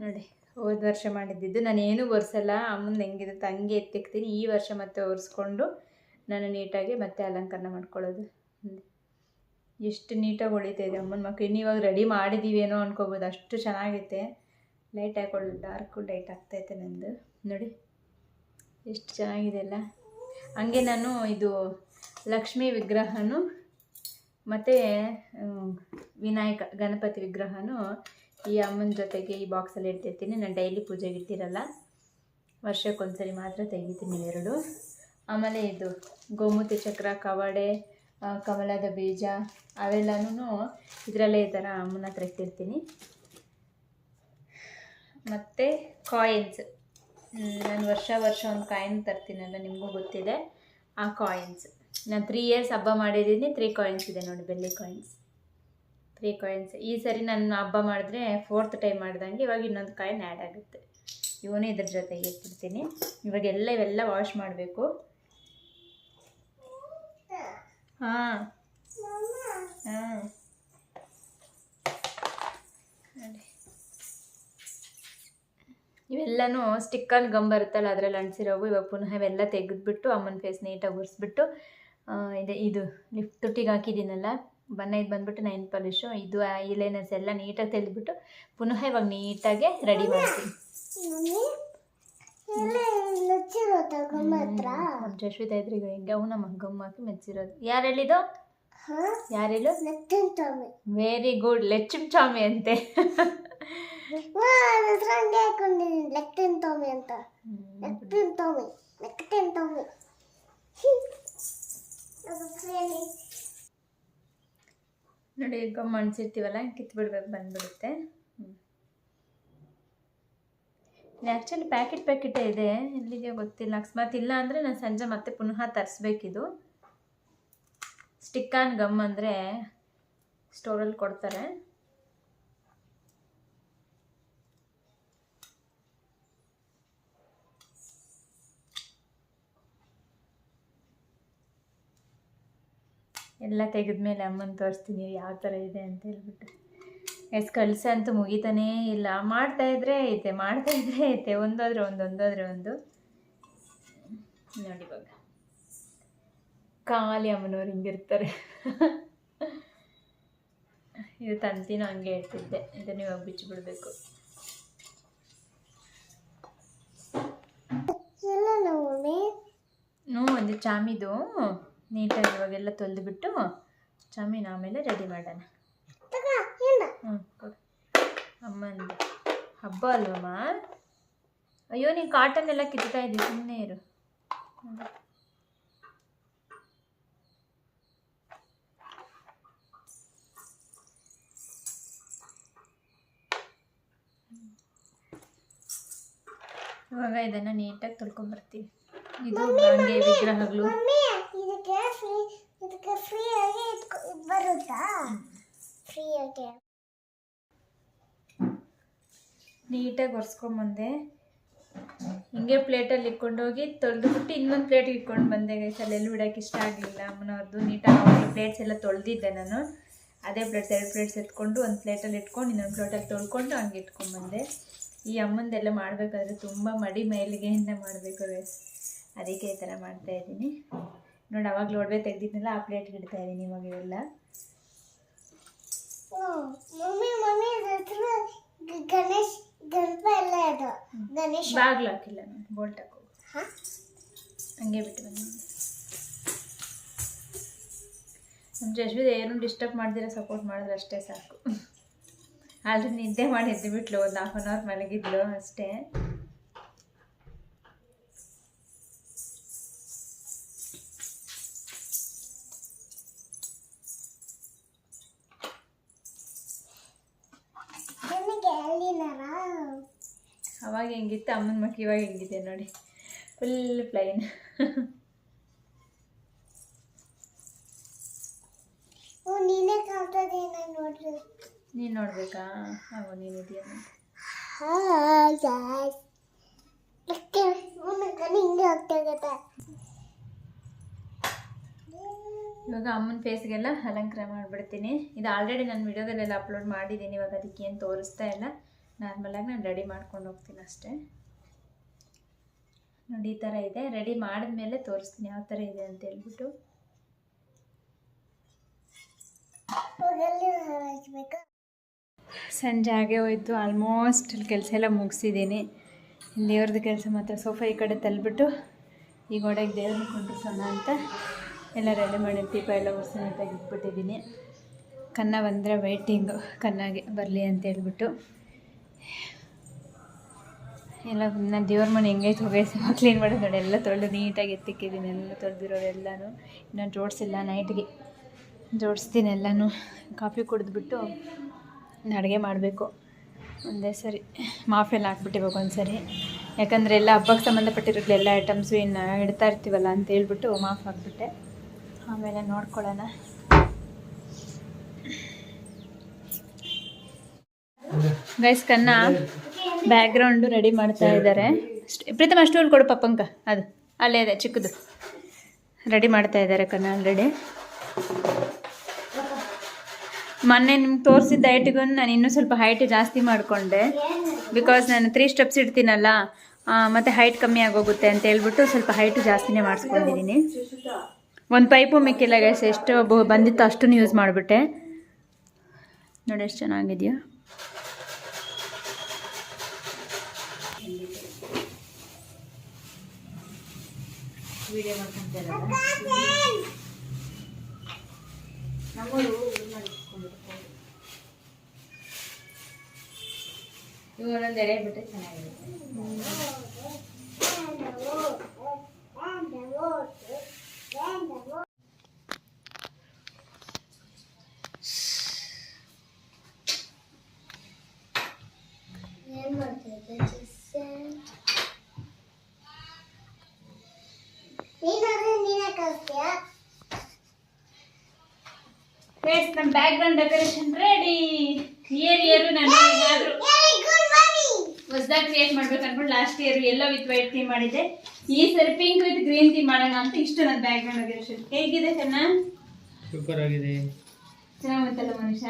ನೋಡಿ. ಹೋದ ವರ್ಷ ಮಾಡಿದ್ದಿದ್ದು. ನಾನು ಏನೂ ಒರೆಸಲ್ಲ. ಅಮ್ಮನ ಹೆಂಗಿದೆ ಹಂಗೆ ಎತ್ತಿಕ್ತೀನಿ. ಈ ವರ್ಷ ಮತ್ತೆ ಒರೆಸ್ಕೊಂಡು ನಾನು ನೀಟಾಗಿ ಮತ್ತೆ ಅಲಂಕರಣ ಮಾಡ್ಕೊಳ್ಳೋದು. ಎಷ್ಟು ನೀಟಾಗಿ ಹೊಳಿತಾ ಇದೆ ಅಮ್ಮನ ಮಕ್ಕಳು ಇನ್ನು ಇವಾಗ ರೆಡಿ ಮಾಡಿದ್ದೀವೇನೋ ಅನ್ಕೋಬೋದು. ಅಷ್ಟು ಚೆನ್ನಾಗೈತೆ. ಲೈಟ್ ಹಾಕೊಳ್ಳಿ ಡಾರ್ಕು ಲೈಟ್ ಆಗ್ತೈತೆ ನಂದು. ನೋಡಿ. ಎಷ್ಟು ಚೆನ್ನಾಗಿದೆ ಅಲ್ಲ. ಹಂಗೆ ನಾನು ಇದು ಲಕ್ಷ್ಮೀ ವಿಗ್ರಹನು ಮತ್ತು ವಿನಾಯಕ, ಗಣಪತಿ ವಿಗ್ರಹನು ಈ ಅಮ್ಮನ ಜೊತೆಗೆ ಈ ಬಾಕ್ಸಲ್ಲಿ ಇಡ್ತಿರ್ತೀನಿ ನಾನು ಡೈಲಿ ಪೂಜೆಗೆ ಇಟ್ಟಿರಲ್ಲ. ವರ್ಷಕ್ಕೊಂದ್ಸರಿ ಮಾತ್ರ ತೆಗಿತೀನಿ ಎರಡು. ಆಮೇಲೆ ಇದು ಗೋಮೂತ್ರ ಚಕ್ರ, ಕವಡೆ ಕಮಲದ ಬೀಜ ಅವೆಲ್ಲನೂ ಇದರಲ್ಲೇ ಈ ಥರ ಅಮ್ಮನ ಹತ್ರ ಇಟ್ಟಿರ್ತೀನಿ. ಮತ್ತು ಕಾಯಿನ್ಸ್ ನಾನು ವರ್ಷ ವರ್ಷ ಒಂದು ಕಾಯಿನ್ ತರ್ತೀನಲ್ಲ, ನಿಮಗೂ ಗೊತ್ತಿದೆ. ಆ ಕಾಯಿನ್ಸ್ ನಾನು ತ್ರೀ ಇಯರ್ಸ್ ಹಬ್ಬ ಮಾಡಿದ್ದೀನಿ. ತ್ರೀ ಕಾಯಿನ್ಸ್ ಇದೆ ನೋಡಿ, ಬೆಳ್ಳಿ ಕಾಯಿನ್ಸ್ ತ್ರೀ ಕಾಯಿನ್ಸ್ ಈ ಸರಿ ನಾನು ಹಬ್ಬ ಮಾಡಿದ್ರೆ ಫೋರ್ತ್ ಟೈಮ್ ಮಾಡ್ದಂಗೆ ಇವಾಗ ಇನ್ನೊಂದು ಕಾಯಿನ್ ಆ್ಯಡ್ ಆಗುತ್ತೆ. ಇವನು ಇದ್ರ ಜೊತೆಗೆ ಇಟ್ಟಿರ್ತೀನಿ ಇವಾಗ ಎಲ್ಲ ಇವೆಲ್ಲ ವಾಶ್ ಮಾಡಬೇಕು. ಹಾಂ. ಹಾಂ. ಇವೆಲ್ಲನೂ ಸ್ಟಿಕ್ಕಲ್ಲಿ ಗಮ್ ಬರುತ್ತಲ್ಲ, ಅದರಲ್ಲಿ ಅಂಟಿಸಿರೋವು, ಇವಾಗ ಪುನಃ ಇವೆಲ್ಲ ತೆಗೆದ್ಬಿಟ್ಟು ಅಮ್ಮನ ಫೇಸ್ ನೀಟಾಗಿ ಒರೆಸ್ಬಿಟ್ಟು ಇದೆ, ಇದು ಲಿಫ್ಟ್ ತುಟ್ಟಿಗೆ ಹಾಕಿದ್ದೀನಲ್ಲ. ಬಣ್ಣ ಇದು ಬಂದ್ಬಿಟ್ಟು ನೈನ್ ಪಾಲಿಶು ಇದು ಐಲೈನರ್ಸ್ ಎಲ್ಲ ನೀಟಾಗಿ ತೆಗೆದ್ಬಿಟ್ಟು ಪುನಃ ಇವಾಗ ನೀಟಾಗಿ ರೆಡಿ ಮಾಡ್ತೀನಿ. ಜಶ್ವಿತಾ ಇದ್ರಿಗೆ ಹೆಂಗೆ ಅವನಮ್ಮ ಗಮ್ ಹಾಕಿ ಮೆಚ್ಚಿರೋದು. ಯಾರು ಹೇಳಿದ್ದು? ಯಾರು ಹೇಳು ವೆರಿ ಗುಡ್ ಲೆಚ್ಚಿಮ್ ಚಾಮಿ ಅಂತೆ. ಅಂತ. ಲೆಕ್ಟಿನ್ ನೋಡಿ ಗಮ್ ಅಣಿಸಿರ್ತೀವಲ್ಲ ಕಿತ್ಬಿಡ್ಬೇಕು, ಬಂದ್ಬಿಡುತ್ತೆ. ಆ್ಯಕ್ಚುಲಿ ಪ್ಯಾಕೆಟ್ ಪ್ಯಾಕೆಟೇ ಇದೆ ಇಲ್ಲಿಗೆ ಗೊತ್ತಿಲ್ಲ. ಅಕಸ್ಮಾತ್ ಇಲ್ಲ ಅಂದರೆ ನಾನು ಸಂಜೆ ಮತ್ತೆ ಪುನಃ ತರಿಸ್ಬೇಕಿದು. ಸ್ಟಿಕ್ ಆನ್ ಗಮ್ ಅಂದರೆ ಸ್ಟೋರಲ್ಲಿ ಕೊಡ್ತಾರೆ. ಎಲ್ಲ ತೆಗೆದ್ಮೇಲೆ ಅಮ್ಮನ ತೋರಿಸ್ತೀನಿ ಯಾವ ಥರ ಇದೆ ಅಂತ ಹೇಳ್ಬಿಟ್ಟು. ಎಸ್ ಕಳಿಸ ಅಂತೂ ಮುಗಿತಾನೇ ಇಲ್ಲ. ಮಾಡ್ತಾ ಇದ್ರೆ ಐತೆ ಮಾಡ್ತಾ ಇದ್ರೆ ಐತೆ. ಒಂದಾದ್ರೆ ಒಂದು ಒಂದಾದ್ರೆ ಒಂದು. ನೋಡಿ ಇವಾಗ. ಖಾಲಿ ಅಮ್ಮನವ್ರು ಹಿಂಗಿರ್ತಾರೆ ಇದು ತಂತಿನ ಹಂಗೆ ಇರ್ತಿದ್ದೆ ಇದನ್ನ ಇವಾಗ ಬಿಚ್ಚಿಬಿಡ್ಬೇಕು ಹ್ಞೂ ಒಂದು ಚಾಮಿದು. ನೀಟಾಗಿ ಇವಾಗೆಲ್ಲ ತೊಳೆದ್ಬಿಟ್ಟು ಚಾಮಿನ ಆಮೇಲೆ ರೆಡಿ ಮಾಡೋಣ. ಹ್ಞೂ ಕೊಡು. ಅಮ್ಮಂದು ಹಬ್ಬ ಅಲ್ವಮ್ಮ? ಅಯ್ಯೋ ನೀನು ಕಾಟನ್ ಎಲ್ಲ ಕಿತ್ತಾ ಇದ್ದೀವಿ ಸುಮ್ಮನೆ ಇರು. ಇವಾಗ ಇದನ್ನು ನೀಟಾಗಿ ತೊಳ್ಕೊಂಬರ್ತೀವಿ ಇದು ಗಂಗೆ ವಿಗ್ರಹಗಳು. ಇದಕ್ಕೆ ಫ್ರೀ ಇದಕ್ಕೆ ಫ್ರೀ ಆಗಿ ಬರುತ್ತಾ? ಫ್ರೀ ಆಗಿ. ನೀಟಾಗಿ ಒರೆಸ್ಕೊಂಬಂದೆ. ಹಿಂಗೆ ಪ್ಲೇಟಲ್ಲಿ ಇಟ್ಕೊಂಡೋಗಿ ತೊಳೆದುಬಿಟ್ಟು ಇನ್ನೊಂದು ಪ್ಲೇಟ್ ಇಟ್ಕೊಂಡು ಬಂದೆ ಗೈಸ್ ಅಲ್ಲೆಲ್ಲೂ ಬಿಡೋಕೆ ಇಷ್ಟ ಆಗಲಿಲ್ಲ. ಅಮ್ಮನವ್ರದ್ದು ನೀಟಾಗಿ ಪ್ಲೇಟ್ಸ್ ಎಲ್ಲ ತೊಳೆದಿದ್ದೆ ನಾನು. ಅದೇ ಪ್ಲೇಟ್ಸ್ ಎರಡು ಪ್ಲೇಟ್ಸ್ ಎತ್ಕೊಂಡು ಒಂದು ಪ್ಲೇಟಲ್ಲಿ ಇಟ್ಕೊಂಡು ಇನ್ನೊಂದು ಪ್ಲೇಟಲ್ಲಿ ತೊಳ್ಕೊಂಡು ಹಂಗೆ ಇಟ್ಕೊಂಡ್ಬಂದೆ ಈ ಅಮ್ಮಂದೆಲ್ಲ ಮಾಡಬೇಕಾದ್ರೆ ತುಂಬ ಮಡಿ ಮೈಲಿಗೆಯಿಂದ ಮಾಡಬೇಕು ಗೈಸ್ ಅದಕ್ಕೆ ಈ ಥರ ಮಾಡ್ತಾ ಇದ್ದೀನಿ. ನೋಡಿ ಅವಾಗ ಒಡವೆ ತೆಗ್ದಿದ್ನಲ್ಲ ಆ ಪ್ಲೇಟ್ಗೆ ಇಡ್ತಾ ಇದೀನಿ ಇವಾಗ ಇವೆಲ್ಲ. ಮಮ್ಮಿ ಮಮ್ಮಿ ಗಣೇಶ್ ಗಣಪ ಎಲ್ಲ ಅದು ಗಣೇಶ. ಬಾಗ್ಲು ಹಾಕಿಲ್ಲ ನಾನು ಬೋಲ್ಟ್ ಹಾಕೋ. ಹಾ? ಹಂಗೆ ಬಿಟ್ಟು ಬನ್ನಿ. ನಮ್ಮ ಜಶ್ವಿದ ಏನು ಡಿಸ್ಟರ್ಬ್ ಮಾಡ್ದಿರ ಸಪೋರ್ಟ್ ಮಾಡಿದ್ರೆ ಅಷ್ಟೇ ಸಾಕು. ಆಲ್ರೆಡಿ ನಿದ್ದೆ ಮಾಡಿ ಎದ್ದು ಬಿಟ್ಲು ಒಂದು ಹಾಫ್ ಆನ್ ಅವರ್ ಮಲಗಿದ್ಲು ಅಷ್ಟೇ. ಅವಾಗ ಹೆಂಗಿತ್ತು ಅಮ್ಮನ ಮಕ್ಕಳು ಇವಾಗ ಹೆಂಗಿದೆ ನೋಡಿ. ಫುಲ್ ಪ್ಲೈನ್ ನೀನೇ ನೋಡ್ಬೇಕಾ? ಹಾಗೋ ನೀನಿದೆಯಾ ಇವಾಗ ಅಮ್ಮನ ಫೇಸ್ಗೆಲ್ಲ ಅಲಂಕಾರ ಮಾಡಿಬಿಡ್ತೀನಿ. ಇದು ಆಲ್ರೆಡಿ ನಾನು ವಿಡಿಯೋದಲ್ಲೆಲ್ಲ ಅಪ್ಲೋಡ್ ಮಾಡಿದ್ದೀನಿ ಇವಾಗ ಅದಕ್ಕೆ ಏನು ತೋರಿಸ್ತಾ ಇಲ್ಲ. ನಾರ್ಮಲಾಗಿ ನಾನು ರೆಡಿ ಮಾಡ್ಕೊಂಡು ಹೋಗ್ತೀನಿ ಅಷ್ಟೇ. ನೋಡಿ, ಈ ಥರ ಇದೆ. ರೆಡಿ ಮಾಡಿದ್ಮೇಲೆ ತೋರಿಸ್ತೀನಿ ಯಾವ ಥರ ಇದೆ ಅಂತ ಹೇಳ್ಬಿಟ್ಟು. ಸಂಜೆ ಆಗೇ ಹೋಯ್ತು. ಆಲ್ಮೋಸ್ಟ್ ಕೆಲಸ ಎಲ್ಲ ಮುಗಿಸಿದ್ದೀನಿ. ದೇವ್ರದ್ದು ಕೆಲಸ ಮಾತ್ರ ಸೋಫಾ ಈ ಕಡೆ ತಲ್ಬಿಟ್ಟು ಈ ಗೋಡೆಗೆ ದೇವ್ರನ್ನ ಕುಂಡ್ರಿಸೋಣ ಅಂತ ಎಲ್ಲ ರೆಡಿ ಮಾಡಿ ದೀಪ ಎಲ್ಲ ಉರ್ಸಿ ತೆಗೆದುಬಿಟ್ಟಿದ್ದೀನಿ ಕನ್ನ ಬಂದರೆ ವೆಯ್ಟಿಂಗು ಕನ್ನಾಗೆ ಬರಲಿ ಅಂತ ಹೇಳ್ಬಿಟ್ಟು. ಎಲ್ಲ, ನಾನು ದೇವ್ರ ಮನೆ ಹೆಂಗೈತೆ ಹೋಗೈತೆ ಕ್ಲೀನ್ ಮಾಡೋದು ನೋಡಿ, ಎಲ್ಲ ತೊಳೆದು ನೀಟಾಗಿ ಎತ್ತಿಕ್ಕಿದ್ದೀನಿ ಎಲ್ಲ ತೊಳೆದಿರೋರೆಲ್ಲನೂ ಇನ್ನೂ ಜೋಡಿಸಿಲ್ಲ ನೈಟ್ಗೆ ಜೋಡಿಸ್ತೀನಿ ಎಲ್ಲನೂ. ಕಾಫಿ ಕುಡಿದ್ಬಿಟ್ಟು ಅಡುಗೆ ಮಾಡಬೇಕು. ಒಂದೇ ಸರಿ. ಮಾಫೆಲ್ಲ ಹಾಕ್ಬಿಟ್ಟಿವಾಗ ಒಂದು ಸರಿ ಯಾಕಂದರೆ ಎಲ್ಲ ಹಬ್ಬಕ್ಕೆ ಸಂಬಂಧಪಟ್ಟಿರೋದು ಎಲ್ಲ ಐಟಮ್ಸು ಇನ್ನು ಇಡ್ತಾ ಇರ್ತೀವಲ್ಲ ಅಂತ ಹೇಳ್ಬಿಟ್ಟು ಮಾಫ್ ಹಾಕ್ಬಿಟ್ಟೆ. ಆಮೇಲೆ ನೋಡ್ಕೊಳ್ಳೋಣ. ಗೈಸ್ ಕನ್ನ ಬ್ಯಾಕ್ಗ್ರೌಂಡು ರೆಡಿ ಮಾಡ್ತಾ ಇದ್ದಾರೆ. ಪ್ರೀತಮ್, ಅಷ್ಟು ಕೊಡು ಪಪ್ಪಂಕ. ಅದು, ಅಲ್ಲೇ ಇದೆ, ಚಿಕ್ಕದು. ರೆಡಿ ಮಾಡ್ತಾ ಇದ್ದಾರೆ ಕನ್ನ ಆಲ್ರೆಡಿ ಮೊನ್ನೆ ನಿಮ್ಗೆ ತೋರಿಸಿದ್ದ ಹೈಟಿಗೂ ನಾನು ಇನ್ನೂ ಸ್ವಲ್ಪ ಹೈಟ್ ಜಾಸ್ತಿ ಮಾಡಿಕೊಂಡೆ. ಬಿಕಾಸ್ ನಾನು ತ್ರೀ ಸ್ಟೆಪ್ಸ್ ಇಡ್ತೀನಲ್ಲ ಮತ್ತು ಹೈಟ್ ಕಮ್ಮಿ ಆಗೋಗುತ್ತೆ ಅಂತ ಹೇಳ್ಬಿಟ್ಟು ಸ್ವಲ್ಪ ಹೈಟ್ ಜಾಸ್ತಿನೇ ಮಾಡಿಸ್ಕೊಂಡಿದ್ದೀನಿ ಒಂದು ಪೈಪು ಮಿಕ್ಕಿಲ್ಲ ಗೈಸ್ ಎಷ್ಟು ಬಂದಿತ್ತು ಅಷ್ಟನ್ನು ಯೂಸ್ ಮಾಡಿಬಿಟ್ಟೆ. ನೋಡಿ, ಎಷ್ಟು ಚೆನ್ನಾಗಿದೆಯಾ. వీడియో మొత్తం నమ్మడు ಇವರೊಂದು ಎಡೆ ಬಿಟ್ಟರೆ ಚೆನ್ನಾಗಿರುತ್ತೆ ಏನ್ ಮಾಡ್ತಾ ಇದ್ದೆ background decoration ready year year ನಾನು ಏನಾದರೂ Very good, mommy. ಹೊಸದಾಗಿ ಕ್ರಿಯೇಟ್ ಮಾಡ್ಬೇಕು ಅನ್ಕೊಂಡು last year yellow with white theme ಮಾಡಿದ್ದೆ. ಈ ಸರಿ ಪಿಂಕ್ ವಿತ್ ಗ್ರೀನ್ ಥೀಮ್ ಮಾಡೋಣ ಅಂತ ಇಷ್ಟು ನನ್ನ ಬ್ಯಾಕ್ ಗ್ರೌಂಡ್ ಡೆಕೋರೇಷನ್ ಹೇಗಿದೆ ಚೆನ್ನ ಸೂಪರ್ ಆಗಿದೆ. ಚೆನ್ನಾಗುತ್ತಲ್ಲ ಮನುಷ್ಯ?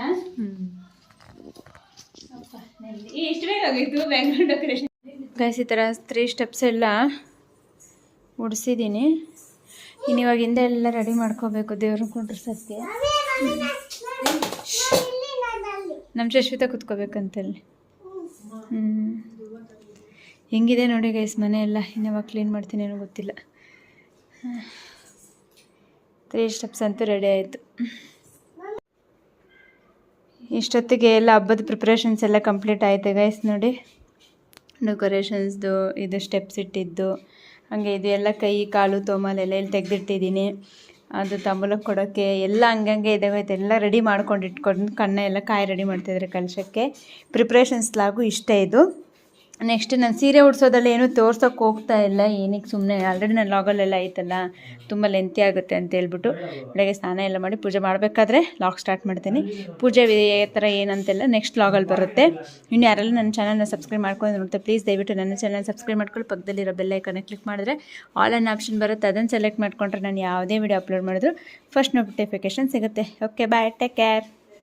ಅಪ್ಪ, ನೆಲ್ಲಿ. ಈ ಎಷ್ಟು ಬೇಕಾಗಿತ್ತು ಬ್ಯಾಕ್ ಗ್ರೌಂಡ್ ಡೆಕೋರೇಷನ್ ಗೈಸ್ ಈ ಥರ ತ್ರೀ ಸ್ಟೆಪ್ಸ್ ಎಲ್ಲ ಉಡಿಸಿದ್ದೀನಿ. ಇನ್ನು ಇವಾಗ ಹಿಂದೆ ಎಲ್ಲ ರೆಡಿ ಮಾಡ್ಕೋಬೇಕು. ದೇವ್ರನ್ನ ಕುಂಡ್ರಸೋಕ್ಕೆ ನಮ್ಮ ಶಶ್ವಿತ ಕುತ್ಕೋಬೇಕಂತಲ್ಲಿ. ಹ್ಞೂ ಹೆಂಗಿದೆ ನೋಡಿ ಗೈಸ್ ಮನೆ ಎಲ್ಲ ಕ್ಲೀನ್ ಮಾಡ್ತೀನಿ ಏನೋ ಗೊತ್ತಿಲ್ಲ. ತ್ರೀ ಸ್ಟೆಪ್ಸ್ ಅಂತೂ ರೆಡಿ ಆಯಿತು. ಇಷ್ಟೊತ್ತಿಗೆ ಎಲ್ಲ ಹಬ್ಬದ ಪ್ರಿಪ್ರೇಷನ್ಸ್ ಎಲ್ಲ ಕಂಪ್ಲೀಟ್ ಆಯಿತು ಗೈಸ್ ನೋಡಿ? ಡೆಕೋರೇಷನ್ಸ್ದು ಇದು ಸ್ಟೆಪ್ಸ್ ಇಟ್ಟಿದ್ದು, ಹಾಗೆ ಇದು ಎಲ್ಲ ಕೈ, ಕಾಲು, ತೋಮಲೆಲ್ಲ ಇಲ್ಲಿ ತೆಗೆದಿಟ್ಟಿದ್ದೀನಿ. ಅದು ತಾಂಬೂಲಕ್ಕೆ ಕೊಡೋಕ್ಕೆ ಎಲ್ಲ ಹಂಗಂಗೆ ಇದಾಗೈತೆ ಎಲ್ಲ ರೆಡಿ ಮಾಡ್ಕೊಂಡು ಇಟ್ಕೊಂಡು ಕಣ್ಣ ಎಲ್ಲ ಕಾಯಿ ರೆಡಿ ಮಾಡ್ತಾಯಿದ್ದಾರೆ ಕಲಶಕ್ಕೆ. ಪ್ರಿಪ್ರೇಷನ್ಸ್ ಲಾಗು ಇಷ್ಟೇ ಇದು. ನೆಕ್ಸ್ಟ್ ನಾನು ಸೀರೆ ಉಡ್ಸೋದಲ್ಲಿ ಏನೂ ತೋರ್ಸೋಕೆ ಹೋಗ್ತಾ ಇಲ್ಲ. ಏನಕ್ಕೆ ಸುಮ್ಮನೆ ಆಲ್ರೆಡಿ ನನ್ನ ಲಾಗಲ್ಲೆಲ್ಲ ಐತಲ್ಲ ತುಂಬ ಲೆಂತಿ ಆಗುತ್ತೆ ಅಂತ ಹೇಳ್ಬಿಟ್ಟು ಬೆಳಗ್ಗೆ ಸ್ನಾನ ಎಲ್ಲ ಮಾಡಿ ಪೂಜೆ ಮಾಡಬೇಕಾದ್ರೆ ಲಾಗ್ ಸ್ಟಾರ್ಟ್ ಮಾಡ್ತೀನಿ. ಪೂಜೆ ಥರ ಏನಂತೆಲ್ಲ ನೆಕ್ಸ್ಟ್ ಲಾಗಲ್ಲಿ ಬರುತ್ತೆ. ಇನ್ನು ಯಾರೆಲ್ಲ ನನ್ನ ಚಾನಲ್ನ ಸಬ್ಸ್ಕ್ರೈಬ್ ಮಾಡ್ಕೊಂಡು ನೋಡ್ತಾ ಪ್ಲೀಸ್ ದಯವಿಟ್ಟು ನನ್ನ ಚಾನಲ್ ಸಬ್ಸ್ಕ್ರೈಬ್ ಮಾಡ್ಕೊಳ್ಳಿ. ಪಕ್ಕದಲ್ಲಿರೋ ಬೆಲ್ ಐಕನ್ನ ಕ್ಲಿಕ್ ಮಾಡಿದ್ರೆ ಆಲ್ ಅನ್ ಆಪ್ಷನ್ ಬರುತ್ತೆ. ಅದನ್ನು ಸೆಲೆಕ್ಟ್ ಮಾಡಿಕೊಂಡ್ರೆ ನಾನು ಯಾವುದೇ ವಿಡಿಯೋ ಅಪ್ಲೋಡ್ ಮಾಡಿದ್ರು ಫಸ್ಟ್ ನೋಟಿಫಿಕೇಶನ್ ಸಿಗುತ್ತೆ. Okay bye take care